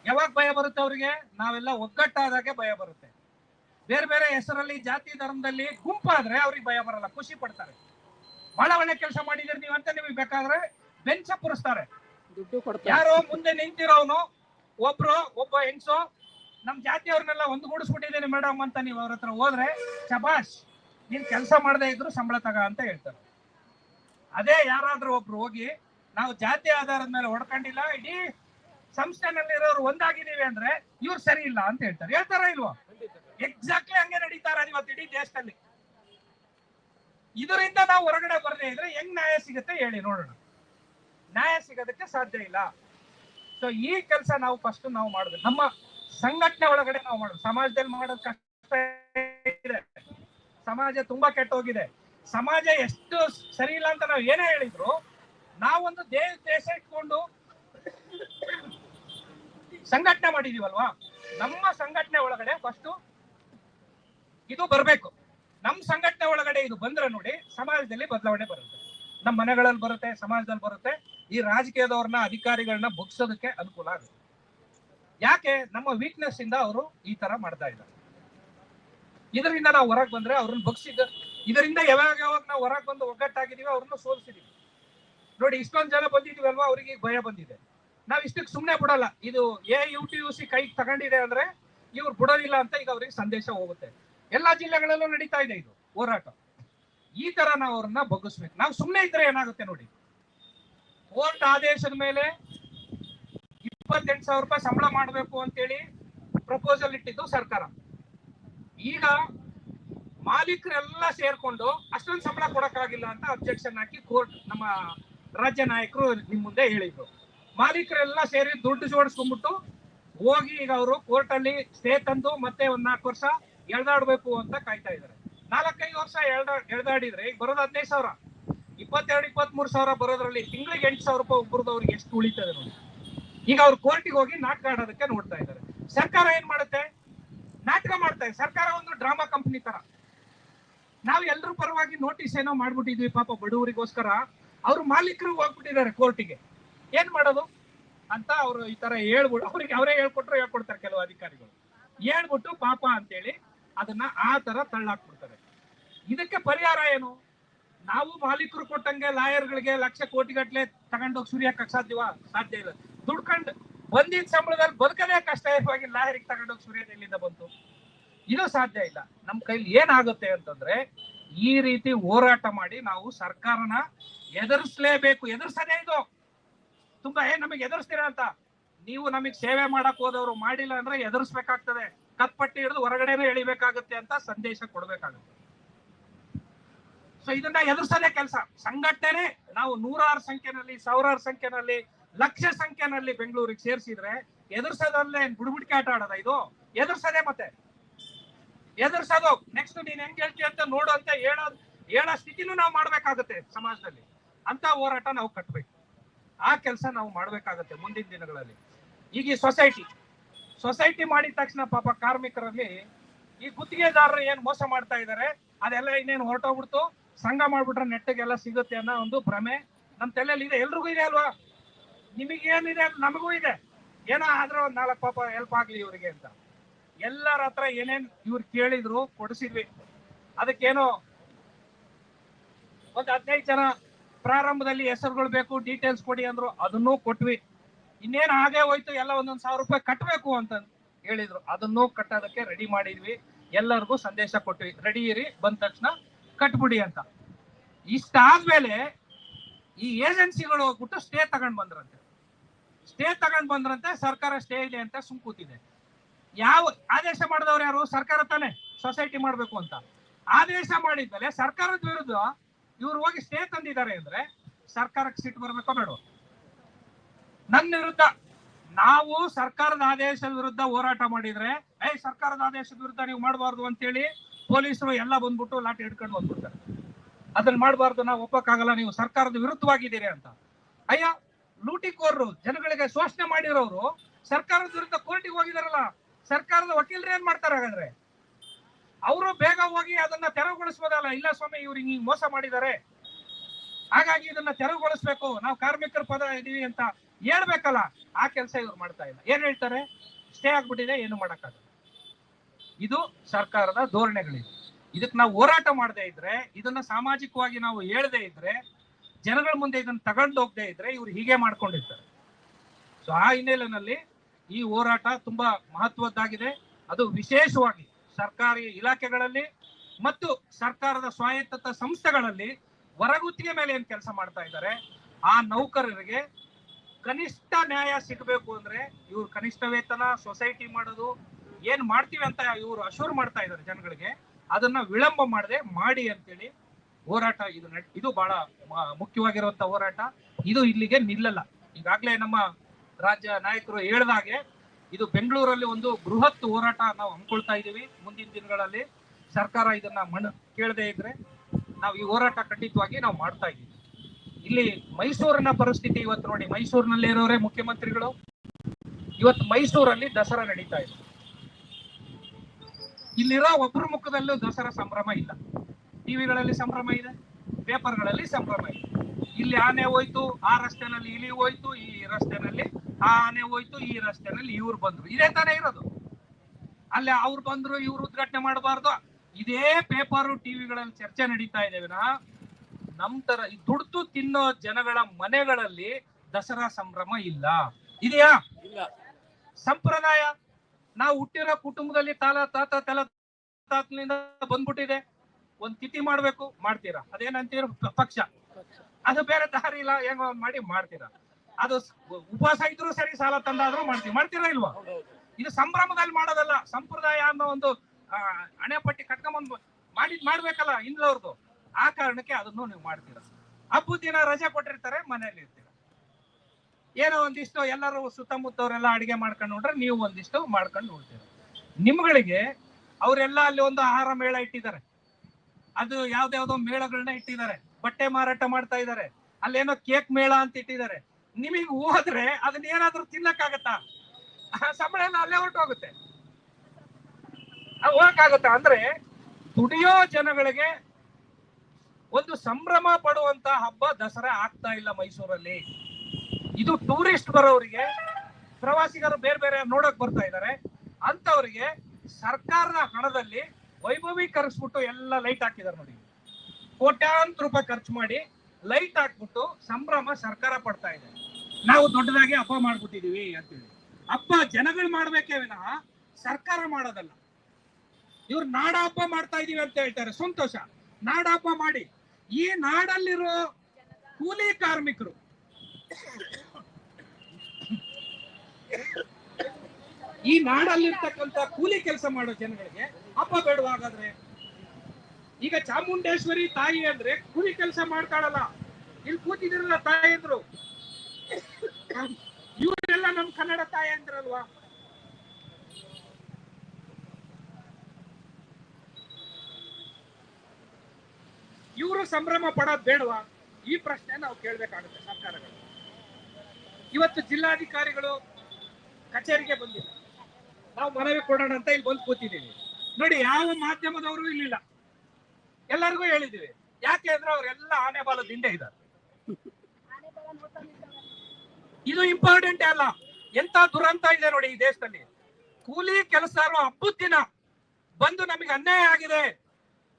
ಯಾವಾಗ ಭಯ ಬರುತ್ತೆ ಅವರಿಗೆ? ನಾವೆಲ್ಲ ಒಗ್ಗಟ್ಟಾದಾಗೆ ಭಯ ಬರುತ್ತೆ. ಬೇರೆ ಬೇರೆ ಹೆಸರಲ್ಲಿ ಜಾತಿ ಧರ್ಮದಲ್ಲಿ ಗುಂಪಾದ್ರೆ ಅವ್ರಿಗೆ ಭಯ ಬರಲ್ಲ ಖುಷಿ ಪಡ್ತಾರೆ. ಬಹಳ ಒಳ್ಳೆ ಕೆಲಸ ಮಾಡಿದಿರಿ ನೀವು ಅಂತ ನಿಮಗೆ ಬೇಕಾದ್ರೆ ಬೆಂಚ ಪುರಿಸ್ತಾರೆ. ಯಾರೋ ಮುಂದೆ ನಿಂತಿರೋನು ಒಬ್ರು ಒಬ್ಬ ಹೆಂಗ್ಸು ನಮ್ ಜಾತಿಯವ್ರನ್ನೆಲ್ಲ ಒಂದುಗೂಡಿಸ್ಬಿಟ್ಟಿದ್ದೀನಿ ಮೇಡಮ್ ಅಂತ ನೀವು ಅವ್ರ ಹತ್ರ ಹೋದ್ರೆ, ಶಬಾಷ್, ನೀನ್ ಕೆಲಸ ಮಾಡದೇ ಇದ್ರು ಸಂಬಳ ತಗ ಅಂತ ಹೇಳ್ತಾರೆ. ಅದೇ ಯಾರಾದ್ರೂ ಒಬ್ರು ಹೋಗಿ, ನಾವು ಜಾತಿ ಆಧಾರದ ಮೇಲೆ ಹೊಡ್ಕೊಂಡಿಲ್ಲ, ಇಡೀ ಸಂಸ್ಥೆನಲ್ಲಿರೋರು ಒಂದಾಗಿದ್ದೀವಿ ಅಂದ್ರೆ ಇವ್ರು ಸರಿ ಇಲ್ಲ ಅಂತ ಹೇಳ್ತಾರೆ. ಹೇಳ್ತಾರ ಇಲ್ವಾ? ಎಕ್ಸಾಕ್ಟ್ಲಿ ಹಂಗೆ ನಡೀತಾರ ಇವತ್ತು ಇಡೀ ದೇಶದಲ್ಲಿ? ಇದರಿಂದ ನಾವು ಹೊರಗಡೆ ಬರದೇ ಇದ್ರೆ ಹೆಂಗ್ ನ್ಯಾಯ ಸಿಗುತ್ತೆ ಹೇಳಿ ನೋಡೋಣ. ನ್ಯಾಯ ಸಿಗೋದಕ್ಕೆ ಸಾಧ್ಯ ಇಲ್ಲ. ಸೊ ಈ ಕೆಲಸ ನಾವು ಫಸ್ಟ್ ನಾವು ಮಾಡ್ಬೇಕು. ನಮ್ಮ ಸಂಘಟನೆ ಒಳಗಡೆ ನಾವು ಮಾಡೋದು ಸಮಾಜದಲ್ಲಿ ಮಾಡೋದು ಕಷ್ಟ ಇದೆ. ಸಮಾಜ ತುಂಬಾ ಕೆಟ್ಟೋಗಿದೆ. ಸಮಾಜ ಎಷ್ಟು ಸರಿ ಇಲ್ಲ ಅಂತ ನಾವು ಏನೇ ಹೇಳಿದ್ರು, ನಾವೊಂದು ದೇಶ ದೇಶ ಇಟ್ಕೊಂಡು ಸಂಘಟನೆ ಮಾಡಿದೀವಲ್ವಾ? ನಮ್ಮ ಸಂಘಟನೆ ಒಳಗಡೆ ಫಸ್ಟ್ ಇದು ಬರಬೇಕು. ನಮ್ಮ ಸಂಘಟನೆ ಒಳಗಡೆ ಇದು ಬಂದ್ರೆ ನೋಡಿ ಸಮಾಜದಲ್ಲಿ ಬದಲಾವಣೆ ಬರುತ್ತೆ. ನಮ್ಮ ಮನೆಗಳಲ್ಲಿ ಬರುತ್ತೆ, ಸಮಾಜದಲ್ಲಿ ಬರುತ್ತೆ. ಈ ರಾಜಕೀಯದವ್ರನ್ನ, ಅಧಿಕಾರಿಗಳನ್ನ ಬುಗ್ಸೋದಕ್ಕೆ ಅನುಕೂಲ ಆಗುತ್ತೆ. ಯಾಕೆ ನಮ್ಮ ವೀಕ್ನೆಸ್ ಇಂದ ಅವರು ಈ ತರ ಮಾಡ್ತಾ ಇದ್ದಾರೆ? ಇದರಿಂದ ನಾವು ಹೊರಗೆ ಬಂದ್ರೆ ಅವ್ರನ್ನ ಬಗ್ಸಿದ ಇದರಿಂದ ಯಾವಾಗ ಯಾವಾಗ ನಾವು ಹೊರಗೆ ಬಂದು ಒಗ್ಗಟ್ಟಾಗಿದೀವಿ ಅವ್ರನ್ನ ಸೋಲ್ಸಿದೀವಿ. ನೋಡಿ, ಇಷ್ಟೊಂದು ಜನ ಬಂದಿದೀವಲ್ವಾ ಅವ್ರಿಗೆ ಭಯ ಬಂದಿದೆ. ನಾವ್ ಇಷ್ಟಕ್ಕೆ ಸುಮ್ನೆ ಬಿಡಲ್ಲ. ಇದು A U T U C ಕೈಗೆ ತಗೊಂಡಿದೆ ಅಂದ್ರೆ ಇವ್ರು ಬಿಡೋದಿಲ್ಲ ಅಂತ ಈಗ ಅವ್ರಿಗೆ ಸಂದೇಶ ಹೋಗುತ್ತೆ. ಎಲ್ಲಾ ಜಿಲ್ಲೆಗಳಲ್ಲೂ ನಡೀತಾ ಇದೆ ಇದು ಹೋರಾಟ. ಈ ತರ ನಾವು ಅವ್ರನ್ನ ಬಗ್ಗಿಸ್ಬೇಕು. ನಾವು ಸುಮ್ನೆ ಇದ್ರೆ ಏನಾಗುತ್ತೆ ನೋಡಿ? ಕೋರ್ಟ್ ಆದೇಶದ ಮೇಲೆ ಇಪ್ಪತ್ತೆಂಟು ಸಾವಿರ ರೂಪಾಯಿ ಸಂಬಳ ಮಾಡಬೇಕು ಅಂತೇಳಿ ಪ್ರಪೋಸಲ್ ಇಟ್ಟಿದ್ದು ಸರ್ಕಾರ. ಈಗ ಮಾಲೀಕರೆಲ್ಲ ಸೇರ್ಕೊಂಡು ಅಷ್ಟೊಂದು ಸಂಬಳ ಕೊಡಕ್ಕಾಗಿಲ್ಲ ಅಂತ ಅಬ್ಜೆಕ್ಷನ್ ಹಾಕಿ ಕೋರ್ಟ್ ನಮ್ಮ ರಾಜ್ಯ ನಾಯಕರು ನಿಮ್ ಮುಂದೆ ಹೇಳಿದ್ರು. ಮಾಲೀಕರೆಲ್ಲ ಸೇರಿ ದುಡ್ಡು ಜೋಡಿಸ್ಕೊಂಡ್ಬಿಟ್ಟು ಹೋಗಿ ಈಗ ಅವರು ಕೋರ್ಟ್ ಅಲ್ಲಿ ಸ್ಟೇ ತಂದು ಮತ್ತೆ ಒಂದ್ ನಾಲ್ಕು ವರ್ಷ ಎಳ್ದಾಡ್ಬೇಕು ಅಂತ ಕಾಯ್ತಾ ಇದ್ದಾರೆ ನಾಲ್ಕೈದು ವರ್ಷ ಎಳ್ದಾ, ಎಳ್ದಾಡಿದ್ರೆ ಈಗ ಬರೋದು ಹದಿನೈದು ಸಾವಿರ. ಇಪ್ಪತ್ತೆರಡು ಇಪ್ಪತ್ತ್ ಮೂರು ಸಾವಿರ ಬರೋದ್ರಲ್ಲಿ ತಿಂಗಳಿಗೆ ಎಂಟು ಸಾವಿರ ರೂಪಾಯಿ ಒಬ್ಬರದ್ದು ಅವ್ರಿಗೆ ಎಷ್ಟು ಉಳಿತದೆ ನೋಡಿ. ಈಗ ಅವ್ರು ಕೋರ್ಟಿಗೆ ಹೋಗಿ ನಾಟಕ ಆಡೋದಕ್ಕೆ ನೋಡ್ತಾ ಇದ್ದಾರೆ. ಸರ್ಕಾರ ಏನ್ ಮಾಡುತ್ತೆ? ನಾಟಕ ಮಾಡ್ತಾ ಇದೆ. ಸರ್ಕಾರ ಒಂದು ಡ್ರಾಮಾ ಕಂಪನಿ ತರ. ನಾವು ಎಲ್ರ ಪರವಾಗಿ ನೋಟಿಸ್ ಏನೋ ಮಾಡ್ಬಿಟ್ಟಿದ್ವಿ ಪಾಪ ಬಡವರಿಗೋಸ್ಕರ. ಅವ್ರ ಮಾಲೀಕರು ಹೋಗ್ಬಿಟ್ಟಿದ್ದಾರೆ ಕೋರ್ಟಿಗೆ ಏನ್ ಮಾಡೋದು? ಅಂತ ಅವರು ಈ ತರ ಹೇಳ್ಬಿಟ್ಟು ಅವ್ರಿಗೆ ಅವರೇ ಹೇಳ್ಕೊಟ್ರು ಹೇಳ್ಕೊಡ್ತಾರೆ ಕೆಲವು ಅಧಿಕಾರಿಗಳು. ಹೇಳ್ಬಿಟ್ಟು ಪಾಪ ಅಂತೇಳಿ ಅದನ್ನ ಆ ತರ ತಳ್ಳಾಕ್ಬಿಡ್ತಾರೆ. ಇದಕ್ಕೆ ಪರಿಹಾರ ಏನು? ನಾವು ಮಾಲೀಕರು ಕೊಟ್ಟಂಗೆ ಲಾಯರ್ಗಳಿಗೆ ಲಕ್ಷ ಕೋಟಿಗಟ್ಲೆ ತಗೊಂಡೋಗಿ ಸುರಿಯಕ್ಕೆ ಸಾಧ್ಯವಾ? ಸಾಧ್ಯ ಇಲ್ಲ. ದುಡ್ಕೊಂಡು ಬಂದಿದ್ದ ಸಂಬಳದಲ್ಲಿ ಬದುಕದೇ ಕಷ್ಟ ಇರುವಾಗಿ ಲಾಯರಿಗೆ ತಗೊಂಡೋಗಿ ಸೂರ್ಯನ ಎಲ್ಲಿಂದ ಬಂತು. ಇದು ಸಾಧ್ಯ ಇಲ್ಲ. ನಮ್ ಕೈಲಿ ಏನಾಗುತ್ತೆ ಅಂತಂದ್ರೆ ಈ ರೀತಿ ಹೋರಾಟ ಮಾಡಿ ನಾವು ಸರ್ಕಾರನ ಎದುರಿಸ್ಲೇಬೇಕು. ಎದುರಿಸದೇ ಇದು. ತುಂಬಾ ಏನ್ ನಮಗೆ ಎದುರಿಸ್ತೀರಾ ಅಂತ? ನೀವು ನಮಗೆ ಸೇವೆ ಮಾಡಕ್ ಹೋದವರು ಮಾಡಿಲ್ಲ ಅಂದ್ರೆ ಎದುರಿಸ್ಬೇಕಾಗ್ತದೆ. ಕತ್ಪಟ್ಟಿ ಹಿಡಿದು ಹೊರಗಡೆನೆ ಎಳಿಬೇಕಾಗುತ್ತೆ ಅಂತ ಸಂದೇಶ ಕೊಡ್ಬೇಕಾಗುತ್ತೆ. ಸೊ ಇದನ್ನ ಎದುರಿಸೋದೇ ಕೆಲಸ. ಸಂಘಟನೆ ನಾವು ನೂರಾರು ಸಂಖ್ಯೆನಲ್ಲಿ, ಸಾವಿರಾರು ಸಂಖ್ಯೆನಲ್ಲಿ ಲಕ್ಷ ಸಂಖ್ಯೆನಲ್ಲಿ ಬೆಂಗಳೂರಿಗೆ ಸೇರಿಸಿದ್ರೆ ಎದುರ್ಸೋದಲ್ಲೇ ಬುಡ್ಬುಡ್ಕೆ ಆಟ ಆಡೋದ ಇದು? ಎದುರ್ಸದೆ ಮತ್ತೆ. ಎದುರ್ಸೋದು ನೆಕ್ಸ್ಟ್ ನೀನ್ ಹೆಂಗ್ ಹೇಳ್ತಿ ಅಂತ ನೋಡು ಅಂತ ಹೇಳೋ ಹೇಳೋ ಸ್ಥಿತಿನೂ ನಾವು ಮಾಡ್ಬೇಕಾಗತ್ತೆ ಸಮಾಜದಲ್ಲಿ. ಅಂತ ಹೋರಾಟ ನಾವು ಕಟ್ಬೇಕು. ಆ ಕೆಲಸ ನಾವು ಮಾಡ್ಬೇಕಾಗತ್ತೆ ಮುಂದಿನ ದಿನಗಳಲ್ಲಿ. ಈಗ ಈ ಸೊಸೈಟಿ ಸೊಸೈಟಿ ಮಾಡಿದ ತಕ್ಷಣ ಪಾಪ ಕಾರ್ಮಿಕರಲ್ಲಿ ಈ ಗುತ್ತಿಗೆದಾರರು ಏನ್ ಮೋಸ ಮಾಡ್ತಾ ಇದಾರೆ, ಅದೆಲ್ಲ ಇನ್ನೇನು ಹೊರಟೋಗ್ಬಿಡ್ತು? ಸಂಘ ಮಾಡ್ಬಿಟ್ರೆ ನೆಟ್ಟಗೆಲ್ಲ ಸಿಗುತ್ತೆ ಅನ್ನೋ ಒಂದು ಭ್ರಮೆ ನಮ್ ತಲೆಯಲ್ಲಿ ಇದೆ. ಎಲ್ರಿಗೂ ಇದೆ ಅಲ್ವಾ? ನಿಮಗೆ ಏನಿದೆ ಅದು ನಮಗೂ ಇದೆ. ಏನೋ ಆದ್ರೆ ಒಂದ್ ನಾಲ್ಕು ಪಾಪ ಹೆಲ್ಪ್ ಆಗ್ಲಿ ಇವರಿಗೆ ಅಂತ. ಎಲ್ಲರ ಹತ್ರ ಏನೇನ್ ಇವ್ರು ಕೇಳಿದ್ರು ಕೊಡಿಸಿದ್ವಿ. ಅದಕ್ಕೇನೋ ಒಂದ್ ಹದಿನೈದು ಜನ ಪ್ರಾರಂಭದಲ್ಲಿ ಹೆಸರುಗಳು ಬೇಕು ಡೀಟೇಲ್ಸ್ ಕೊಡಿ ಅಂದ್ರು ಅದನ್ನೂ ಕೊಟ್ವಿ. ಇನ್ನೇನು ಹಾಗೆ ಹೋಯ್ತು ಎಲ್ಲ ಒಂದೊಂದ್ ಸಾವಿರ ರೂಪಾಯಿ ಕಟ್ಟಬೇಕು ಅಂತ ಹೇಳಿದ್ರು. ಅದನ್ನೂ ಕಟ್ಟೋದಕ್ಕೆ ರೆಡಿ ಮಾಡಿದ್ವಿ. ಎಲ್ಲರಿಗೂ ಸಂದೇಶ ಕೊಟ್ವಿ. ರೆಡಿ ಇರಿ, ಬಂದ ತಕ್ಷಣ ಕಟ್ಬಿಡಿ ಅಂತ. ಇಷ್ಟಾದ್ಮೇಲೆ ಈ ಏಜೆನ್ಸಿಗಳು ಹೋಗ್ಬಿಟ್ಟು ಸ್ಟೇ ತಗೊಂಡ್ ಬಂದ್ರಂತೆ ಸ್ಟೇ ತಗೊಂಡ್ ಬಂದ್ರಂತೆ, ಸರ್ಕಾರ ಸ್ಟೇ ಇದೆ ಅಂತ ಸುಮ್ ಕೂತಿದೆ. ಯಾವ ಆದೇಶ ಮಾಡಿದವ್ರು ಯಾರು? ಸರ್ಕಾರ ತಾನೆ ಸೊಸೈಟಿ ಮಾಡ್ಬೇಕು ಅಂತ. ಆದೇಶ ಮಾಡಿದ್ಮೇಲೆ ಸರ್ಕಾರದ ವಿರುದ್ಧ ಇವ್ರು ಹೋಗಿ ಸ್ಟೇ ತಂದಿದ್ದಾರೆ ಅಂದ್ರೆ ಸರ್ಕಾರಕ್ಕೆ ಸಿಟ್ಟು ಬರ್ಬೇಕೋ ಬೇಡ ನನ್ನ ವಿರುದ್ಧ. ನಾವು ಸರ್ಕಾರದ ಆದೇಶದ ವಿರುದ್ಧ ಹೋರಾಟ ಮಾಡಿದ್ರೆ ಏ ಸರ್ಕಾರದ ಆದೇಶದ ವಿರುದ್ಧ ನೀವು ಮಾಡಬಾರ್ದು ಅಂತೇಳಿ ಪೊಲೀಸರು ಎಲ್ಲ ಬಂದ್ಬಿಟ್ಟು ಲಾಠಿ ಹಿಡ್ಕೊಂಡು ಬಂದ್ಬಿಡ್ತಾರೆ ಅದನ್ನ ಮಾಡಬಾರ್ದು, ನಾವು ಒಪ್ಪಕ್ಕಾಗಲ್ಲ, ನೀವು ಸರ್ಕಾರದ ವಿರುದ್ಧವಾಗಿದ್ದೀರಿ ಅಂತ. ಅಯ್ಯ ಲೂಟಿಕೋರರು, ಜನಗಳಿಗೆ ಶೋಷಣೆ ಮಾಡಿರೋರು, ಸರ್ಕಾರದ ವಿರುದ್ಧ ಕೋರ್ಟಿಗೆ ಹೋಗಿದಾರಲ್ಲ, ಸರ್ಕಾರದ ವಕೀಲರು ಏನ್ ಮಾಡ್ತಾರೆ ಹಾಗಾದ್ರೆ? ಅವರು ಬೇಗ ಹೋಗಿ ಅದನ್ನ ತೆರವುಗೊಳಿಸ್ಬೋದಲ್ಲ? ಇಲ್ಲ ಸ್ವಾಮಿ, ಇವ್ರು ಹಿಂಗ್ ಮೋಸ ಮಾಡಿದ್ದಾರೆ. ಹಾಗಾಗಿ ಇದನ್ನ ತೆರವುಗೊಳಿಸ್ಬೇಕು, ನಾವು ಕಾರ್ಮಿಕರ ಪದ ಇದೀವಿ ಅಂತ ಹೇಳ್ಬೇಕಲ್ಲ, ಆ ಕೆಲಸ ಇವ್ರು ಮಾಡ್ತಾ ಇಲ್ಲ. ಏನ್ ಹೇಳ್ತಾರೆ? ಸ್ಟೇ ಆಗ್ಬಿಟ್ಟಿದೆ, ಏನು ಮಾಡಕ್ಕಾಗಲ್ಲ. ಇದು ಸರ್ಕಾರದ ಧೋರಣೆಗಳಿದೆ. ಇದಕ್ಕೆ ನಾವು ಹೋರಾಟ ಮಾಡದೇ ಇದ್ರೆ, ಇದನ್ನ ಸಾಮಾಜಿಕವಾಗಿ ನಾವು ಹೇಳದೇ ಇದ್ರೆ ಜನಗಳ ಮುಂದೆ ಇದನ್ನ ತಗೊಂಡು ಹೋಗದೆ ಇದ್ರೆ ಇವ್ರು ಹೀಗೆ ಮಾಡ್ಕೊಂಡಿರ್ತಾರೆ. ಸೊ ಆ ಹಿನ್ನೆಲೆಯಲ್ಲಿ ಈ ಹೋರಾಟ ತುಂಬಾ ಮಹತ್ವದ್ದಾಗಿದೆ. ಅದು ವಿಶೇಷವಾಗಿ ಸರ್ಕಾರಿ ಇಲಾಖೆಗಳಲ್ಲಿ ಮತ್ತು ಸರ್ಕಾರದ ಸ್ವಾಯತ್ತ ಸಂಸ್ಥೆಗಳಲ್ಲಿ ಹೊರಗುತ್ತಿಗೆ ಮೇಲೆ ಏನ್ ಕೆಲಸ ಮಾಡ್ತಾ ಇದ್ದಾರೆ, ಆ ನೌಕರರಿಗೆ ಕನಿಷ್ಠ ನ್ಯಾಯ ಸಿಗಬೇಕು ಅಂದ್ರೆ ಇವ್ರು ಕನಿಷ್ಠ ವೇತನ, ಸೊಸೈಟಿ ಮಾಡೋದು ಏನ್ ಮಾಡ್ತೀವಿ ಅಂತ ಇವರು ಅಶೂರ್ ಮಾಡ್ತಾ ಇದ್ದಾರೆ ಜನಗಳಿಗೆ. ಅದನ್ನ ವಿಳಂಬ ಮಾಡದೆ ಮಾಡಿ ಅಂತೇಳಿ ಹೋರಾಟ ಇದು ಇದು ಬಹಳ ಮ- ಮುಖ್ಯವಾಗಿರುವಂತ ಹೋರಾಟ. ಇದು ಇಲ್ಲಿಗೆ ನಿಲ್ಲಲ್ಲ. ಈಗಾಗಲೇ ನಮ್ಮ ರಾಜ್ಯ ನಾಯಕರು ಹೇಳ್ದಾಗೆ ಇದು ಬೆಂಗಳೂರಲ್ಲಿ ಒಂದು ಬೃಹತ್ ಹೋರಾಟ ನಾವು ಹಮ್ಮಿಕೊಳ್ತಾ ಇದೀವಿ ಮುಂದಿನ ದಿನಗಳಲ್ಲಿ. ಸರ್ಕಾರ ಇದನ್ನ ಮಣ, ಕೇಳದೆ ಇದ್ರೆ ನಾವು ಈ ಹೋರಾಟ ಖಂಡಿತವಾಗಿ ನಾವು ಮಾಡ್ತಾ ಇದೀವಿ ಇಲ್ಲಿ ಮೈಸೂರಿನ ಪರಿಸ್ಥಿತಿ ಇವತ್ತು ನೋಡಿ. ಮೈಸೂರಿನಲ್ಲಿ ಇರೋರೇ ಮುಖ್ಯಮಂತ್ರಿಗಳು. ಇವತ್ತು ಮೈಸೂರಲ್ಲಿ ದಸರಾ ನಡೀತಾ ಇದೆ. ಇಲ್ಲಿರೋ ಒಬ್ಬರ ಮುಖದಲ್ಲೂ ದಸರಾ ಸಂಭ್ರಮ ಇಲ್ಲ. ಟಿವಿಗಳಲ್ಲಿ ಸಂಭ್ರಮ ಇದೆ ಪೇಪರ್ಗಳಲ್ಲಿ ಸಂಭ್ರಮ ಇದೆ. ಇಲ್ಲಿ ಆನೆ ಹೋಯ್ತು ಆ ರಸ್ತೆನಲ್ಲಿ ಇಲಿ ಹೋಯ್ತು ಈ ರಸ್ತೆನಲ್ಲಿ ಆ ಆನೆ ಹೋಯ್ತು ಈ ರಸ್ತೆನಲ್ಲಿ ಇವ್ರು ಬಂದ್ರು. ಇದೇ ತಾನೇ ಇರೋದು. ಅಲ್ಲಿ ಅವ್ರು ಬಂದ್ರು ಇವ್ರು ಉದ್ಘಾಟನೆ ಮಾಡಬಾರ್ದು. ಇದೇ ಪೇಪರ್ ಟಿವಿಗಳಲ್ಲಿ ಚರ್ಚೆ ನಡೀತಾ ಇದೆ ನಮ್ ತರ ದುಡ್ದು ತಿನ್ನೋ ಜನಗಳ ಮನೆಗಳಲ್ಲಿ ದಸರಾ ಸಂಭ್ರಮ ಇಲ್ಲ. ಇದೆಯಾ? ಇಲ್ಲ. ಸಂಪ್ರದಾಯ. ನಾವು ಹುಟ್ಟಿರೋ ಕುಟುಂಬದಲ್ಲಿ ತಾಲ ತಾತ ತಲ ತಾತನಿಂದ ಬಂದ್ಬಿಟ್ಟಿದೆ. ಒಂದ್ ತಿಥಿ ಮಾಡ್ಬೇಕು ಮಾಡ್ತೀರಾ? ಅದೇನಂತೀರ? ಪಕ್ಷ. ಅದು ಬೇರೆ ದಾರಿ ಇಲ್ಲ ಹೆಂಗ ಒಂದ್ ಮಾಡಿ ಮಾಡ್ತೀರಾ? ಅದು ಉಪವಾಸ ಇದ್ರು ಸರಿ ಸಾಲ ತಂದಾದ್ರೂ ಮಾಡ್ತೀವಿ. ಮಾಡ್ತೀರಾ ಇಲ್ವಾ? ಇದು ಸಂಭ್ರಮದಲ್ಲಿ ಮಾಡೋದಲ್ಲ ಸಂಪ್ರದಾಯ ಅನ್ನೋ ಒಂದು ಅಣೆಪಟ್ಟಿ ಹಣೆ ಪಟ್ಟಿ ಕಟ್ಕೊಂಬಂದ್ ಮಾಡಿದ್ ಮಾಡ್ಬೇಕಲ್ಲ ಹಿಂದ್ಲವ್ರದ್ದು ಆ ಕಾರಣಕ್ಕೆ ಅದನ್ನು ನೀವು ಮಾಡ್ತೀರಾ? ಹಬ್ಬದ ದಿನ ರಜೆ ಕೊಟ್ಟಿರ್ತಾರೆ ಮನೆಯಲ್ಲಿ ಇರ್ತೀರ? ಏನೋ ಒಂದಿಷ್ಟು ಎಲ್ಲರೂ ಸುತ್ತಮುತ್ತವರೆಲ್ಲ ಅಡಿಗೆ ಮಾಡ್ಕೊಂಡು ನೋಡ್ರೆ ನೀವು ಒಂದಿಷ್ಟು ಮಾಡ್ಕೊಂಡು ನೋಡ್ತೀರ? ನಿಮ್ಗಳಿಗೆ ಅವರೆಲ್ಲ ಅಲ್ಲಿ ಒಂದು ಆಹಾರ ಮೇಳ ಇಟ್ಟಿದ್ದಾರೆ. ಅದು ಯಾವ್ದ್ಯಾವ್ದೋ ಮೇಳಗಳನ್ನ ಇಟ್ಟಿದ್ದಾರೆ. ಬಟ್ಟೆ ಮಾರಾಟ ಮಾಡ್ತಾ ಇದ್ದಾರೆ. ಅಲ್ಲೇನೋ ಕೇಕ್ ಮೇಳ ಅಂತ ಇಟ್ಟಿದ್ದಾರೆ. ನಿಮಗೆ ಹೋದ್ರೆ ಅದನ್ನ ಏನಾದ್ರೂ ತಿನ್ನಕ್ಕಾಗತ್ತಾ? ಸಂಬಳ ಅಲ್ಲೇ ಹೊರಟೋಗುತ್ತೆ. ಹೋಗಕ್ಕಾಗತ್ತ? ಅಂದ್ರೆ ದುಡಿಯೋ ಜನಗಳಿಗೆ ಒಂದು ಸಂಭ್ರಮ ಪಡುವಂತ ಹಬ್ಬ ದಸರಾ ಆಗ್ತಾ ಇಲ್ಲ ಮೈಸೂರಲ್ಲಿ. ಇದು ಟೂರಿಸ್ಟ್ ಬರೋರಿಗೆ ಪ್ರವಾಸಿಗರು ಬೇರೆ ಬೇರೆ ನೋಡಕ್ ಬರ್ತಾ ಇದ್ದಾರೆ. ಅಂತವರಿಗೆ ಸರ್ಕಾರದ ಹಣದಲ್ಲಿ ವೈಭವೀಕರಿಸ್ಬಿಟ್ಟು ಎಲ್ಲ ಲೈಟ್ ಹಾಕಿದಾರೆ ನೋಡಿ. ಕೋಟ್ಯಾಂತರ ರೂಪಾಯಿ ಖರ್ಚು ಮಾಡಿ ಲೈಟ್ ಹಾಕ್ಬಿಟ್ಟು ಸಂಭ್ರಮ ಸರ್ಕಾರ ಪಡ್ತಾ ಇದೆ. ನಾವು ದೊಡ್ಡದಾಗಿ ಹಬ್ಬ ಮಾಡ್ಬಿಟ್ಟಿದೀವಿ ಅಂತೇಳಿ. ಹಬ್ಬ ಜನಗಳು ಮಾಡ್ಬೇಕೇ ವಿನಃ ಸರ್ಕಾರ ಮಾಡೋದಲ್ಲ. ಇವ್ರು ನಾಡ ಹಬ್ಬ ಮಾಡ್ತಾ ಇದೀವಿ ಅಂತ ಹೇಳ್ತಾರೆ. ಸಂತೋಷ. ನಾಡ ಹಬ್ಬ ಮಾಡಿ. ಈ ನಾಡಲ್ಲಿರೋ ಕೂಲಿ ಕಾರ್ಮಿಕರು. ಈ ನಾಡಲ್ಲಿರ್ತಕ್ಕಂಥ ಕೂಲಿ ಕೆಲಸ ಮಾಡೋ ಜನಗಳಿಗೆ ಹಬ್ಬ ಬೇಡವಾಗಾದ್ರೆ. ಈಗ ಚಾಮುಂಡೇಶ್ವರಿ ತಾಯಿ ಅಂದ್ರೆ ಕೂಲಿ ಕೆಲಸ ಮಾಡ್ತಾಳಲ್ಲ. ಇಲ್ಲಿ ಕೂತಿದಿರಲ್ಲ ತಾಯಿ ಅಂದ್ರು ಇವರೆಲ್ಲ ನಮ್ ಕನ್ನಡ ತಾಯಿ ಅಂದ್ರಲ್ವಾ ಇವರು ಸಂಭ್ರಮ ಪಡೋದ್ ಬೇಡವಾ? ಈ ಪ್ರಶ್ನೆ ನಾವು ಕೇಳ್ಬೇಕಾಗುತ್ತೆ ಸರ್ಕಾರಗಳು. ಇವತ್ತು ಜಿಲ್ಲಾಧಿಕಾರಿಗಳು ಕಚೇರಿಗೆ ಬಂದಿಲ್ಲ ನಾವು ಮನವಿ ಕೊಡೋಣ ಅಂತ ಇಲ್ಲಿ ಬಂದು ಕೂತಿದ್ದೀವಿ. ನೋಡಿ, ಯಾವ ಮಾಧ್ಯಮದವರು ಇಲ್ಲಿಲ್ಲ. ಎಲ್ಲರಿಗೂ ಹೇಳಿದ್ದೀವಿ. ಯಾಕೆ ಅಂದ್ರೆ ಅವರೆಲ್ಲ ಆನೆ ಬಾಲದ ಹಿಂದೆ ಇದ್ದಾರೆ. ಇದು ಇಂಪಾರ್ಟೆಂಟ್ ಅಲ್ಲ. ಎಂತ ದುರಂತ ಇದೆ ನೋಡಿ ಈ ದೇಶದಲ್ಲಿ. ಕೂಲಿ ಕೆಲಸರು ಹಬ್ಬದ ದಿನ ಬಂದು ನಮಗೆ ಅನ್ಯಾಯ ಆಗಿದೆ.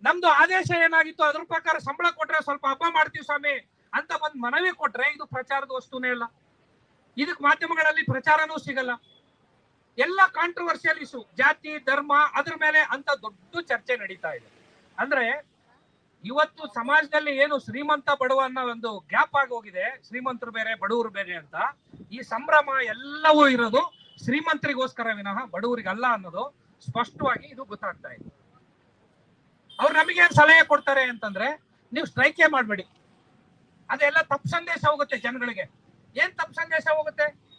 ನಮ್ದು ಆದೇಶ ಏನಾಗಿತ್ತು, ಅದ್ರ ಪ್ರಕಾರ ಸಂಬಳ ಕೊಟ್ರೆ ಸ್ವಲ್ಪ ಹಬ್ಬ ಮಾಡ್ತೀವಿ ಸ್ವಾಮಿ ಅಂತ ಒಂದ್ ಮನವಿ ಕೊಟ್ರೆ ಇದು ಪ್ರಚಾರದ ವಸ್ತುನೇ ಅಲ್ಲ. ಇದಕ್ ಮಾಧ್ಯಮಗಳಲ್ಲಿ ಪ್ರಚಾರನೂ ಸಿಗಲ್ಲ. ಎಲ್ಲ ಕಾಂಟ್ರವರ್ಸಿಯಲ್ ಇಶ್ಯೂ ಜಾತಿ, ಧರ್ಮ, ಅದ್ರ ಮೇಲೆ ಅಂತ ದೊಡ್ಡ ಚರ್ಚೆ ನಡೀತಾ ಇದೆ. ಅಂದ್ರೆ ಇವತ್ತು ಸಮಾಜದಲ್ಲಿ ಏನು ಶ್ರೀಮಂತ ಬಡವ ಅನ್ನೋ ಒಂದು ಗ್ಯಾಪ್ ಆಗಿ ಹೋಗಿದೆ, ಶ್ರೀಮಂತರು ಬೇರೆ, ಬಡವರು ಬೇರೆ ಅಂತ. ಈ ಸಂಭ್ರಮ ಎಲ್ಲವೂ ಇರೋದು ಶ್ರೀಮಂತರಿಗೋಸ್ಕರ ವಿನಃ, ಬಡವರಿಗಲ್ಲ ಅನ್ನೋದು ಸ್ಪಷ್ಟವಾಗಿ ಇದು ಗೊತ್ತಾಗ್ತಾ ಇದೆ. ಅವ್ರು ನಮಗೇನ್ ಸಲಹೆ ಕೊಡ್ತಾರೆ ಅಂತಂದ್ರೆ ನೀವು ಸ್ಟ್ರೈಕೇ ಮಾಡಬೇಡಿ. ಅದೆಲ್ಲ ತಪ್ಪು ಸಂದೇಶ ಹೋಗುತ್ತೆ ಜನಗಳಿಗೆ. ಏನ್ ತಪ್ಪು ಸಂದೇಶ ಹೋಗುತ್ತೆ?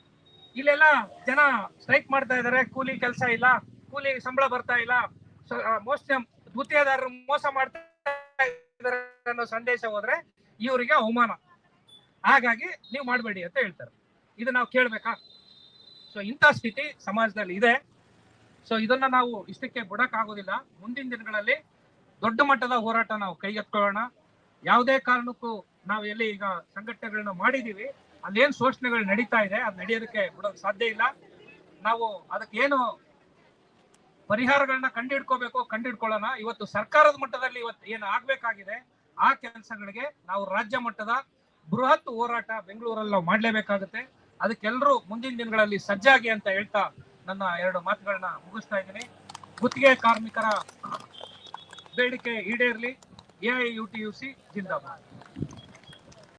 ಇಲ್ಲೆಲ್ಲ ಜನ ಸ್ಟ್ರೈಕ್ ಮಾಡ್ತಾ ಇದಾರೆ, ಕೂಲಿ ಕೆಲಸ ಇಲ್ಲ, ಕೂಲಿ ಸಂಬಳ ಬರ್ತಾ ಇಲ್ಲ. ಮೋಸ ಗುತ್ತಿಗೆದಾರರು ಮೋಸ ಮಾಡ್ತಾ ಇದಾರೆ ಅನ್ನೋ ಸಂದೇಶ ಹೋದ್ರೆ ಇವರಿಗೆ ಅವಮಾನ. ಹಾಗಾಗಿ ನೀವು ಮಾಡಬೇಡಿ ಅಂತ ಹೇಳ್ತಾರೆ. ಇದು ನಾವು ಕೇಳ್ಬೇಕಾ? ಸೊ ಇಂಥ ಸ್ಥಿತಿ ಸಮಾಜದಲ್ಲಿ ಇದೆ. ಸೊ ಇದನ್ನ ನಾವು ಇಷ್ಟಕ್ಕೆ ಬಿಡಕ್ ಆಗೋದಿಲ್ಲ ಮುಂದಿನ ದಿನಗಳಲ್ಲಿ ದೊಡ್ಡ ಮಟ್ಟದ ಹೋರಾಟ ನಾವು ಕೈಗೆತ್ಕೊಳ್ಳೋಣ. ಯಾವುದೇ ಕಾರಣಕ್ಕೂ ನಾವು ಎಲ್ಲಿ ಈಗ ಸಂಘಟನೆಗಳನ್ನ ಮಾಡಿದೀವಿ ಅಲ್ಲೇನ್ ಶೋಷಣೆಗಳು ನಡೀತಾ ಇದೆ, ಅದು ನಡೆಯೋದಕ್ಕೆ ಬಿಡೋದು ಸಾಧ್ಯ ಇಲ್ಲ. ನಾವು ಅದಕ್ಕೆ ಏನು ಪರಿಹಾರಗಳನ್ನ ಕಂಡಿಡ್ಕೋಬೇಕು ಕಂಡಿಡ್ಕೊಳ್ಳೋಣ. ಇವತ್ತು ಸರ್ಕಾರದ ಮಟ್ಟದಲ್ಲಿ ಇವತ್ತು ಏನು ಆಗ್ಬೇಕಾಗಿದೆ, ಆ ಕೆಲಸಗಳಿಗೆ ನಾವು ರಾಜ್ಯ ಮಟ್ಟದ ಬೃಹತ್ ಹೋರಾಟ ಬೆಂಗಳೂರಲ್ಲಿ ನಾವು ಮಾಡಲೇಬೇಕಾಗುತ್ತೆ. ಅದಕ್ಕೆಲ್ಲರೂ ಮುಂದಿನ ದಿನಗಳಲ್ಲಿ ಸಜ್ಜಾಗಿ ಅಂತ ಹೇಳ್ತಾ ನನ್ನ ಎರಡು ಮಾತುಗಳನ್ನ ಮುಗಿಸ್ತಾ ಇದ್ದೀನಿ. ಗುತ್ತಿಗೆ ಕಾರ್ಮಿಕರ ಬೇಡಿಕೆ ಈಡೇರ್ಲಿ. ಸಿ ಜಿಂದಾಬಾದ್.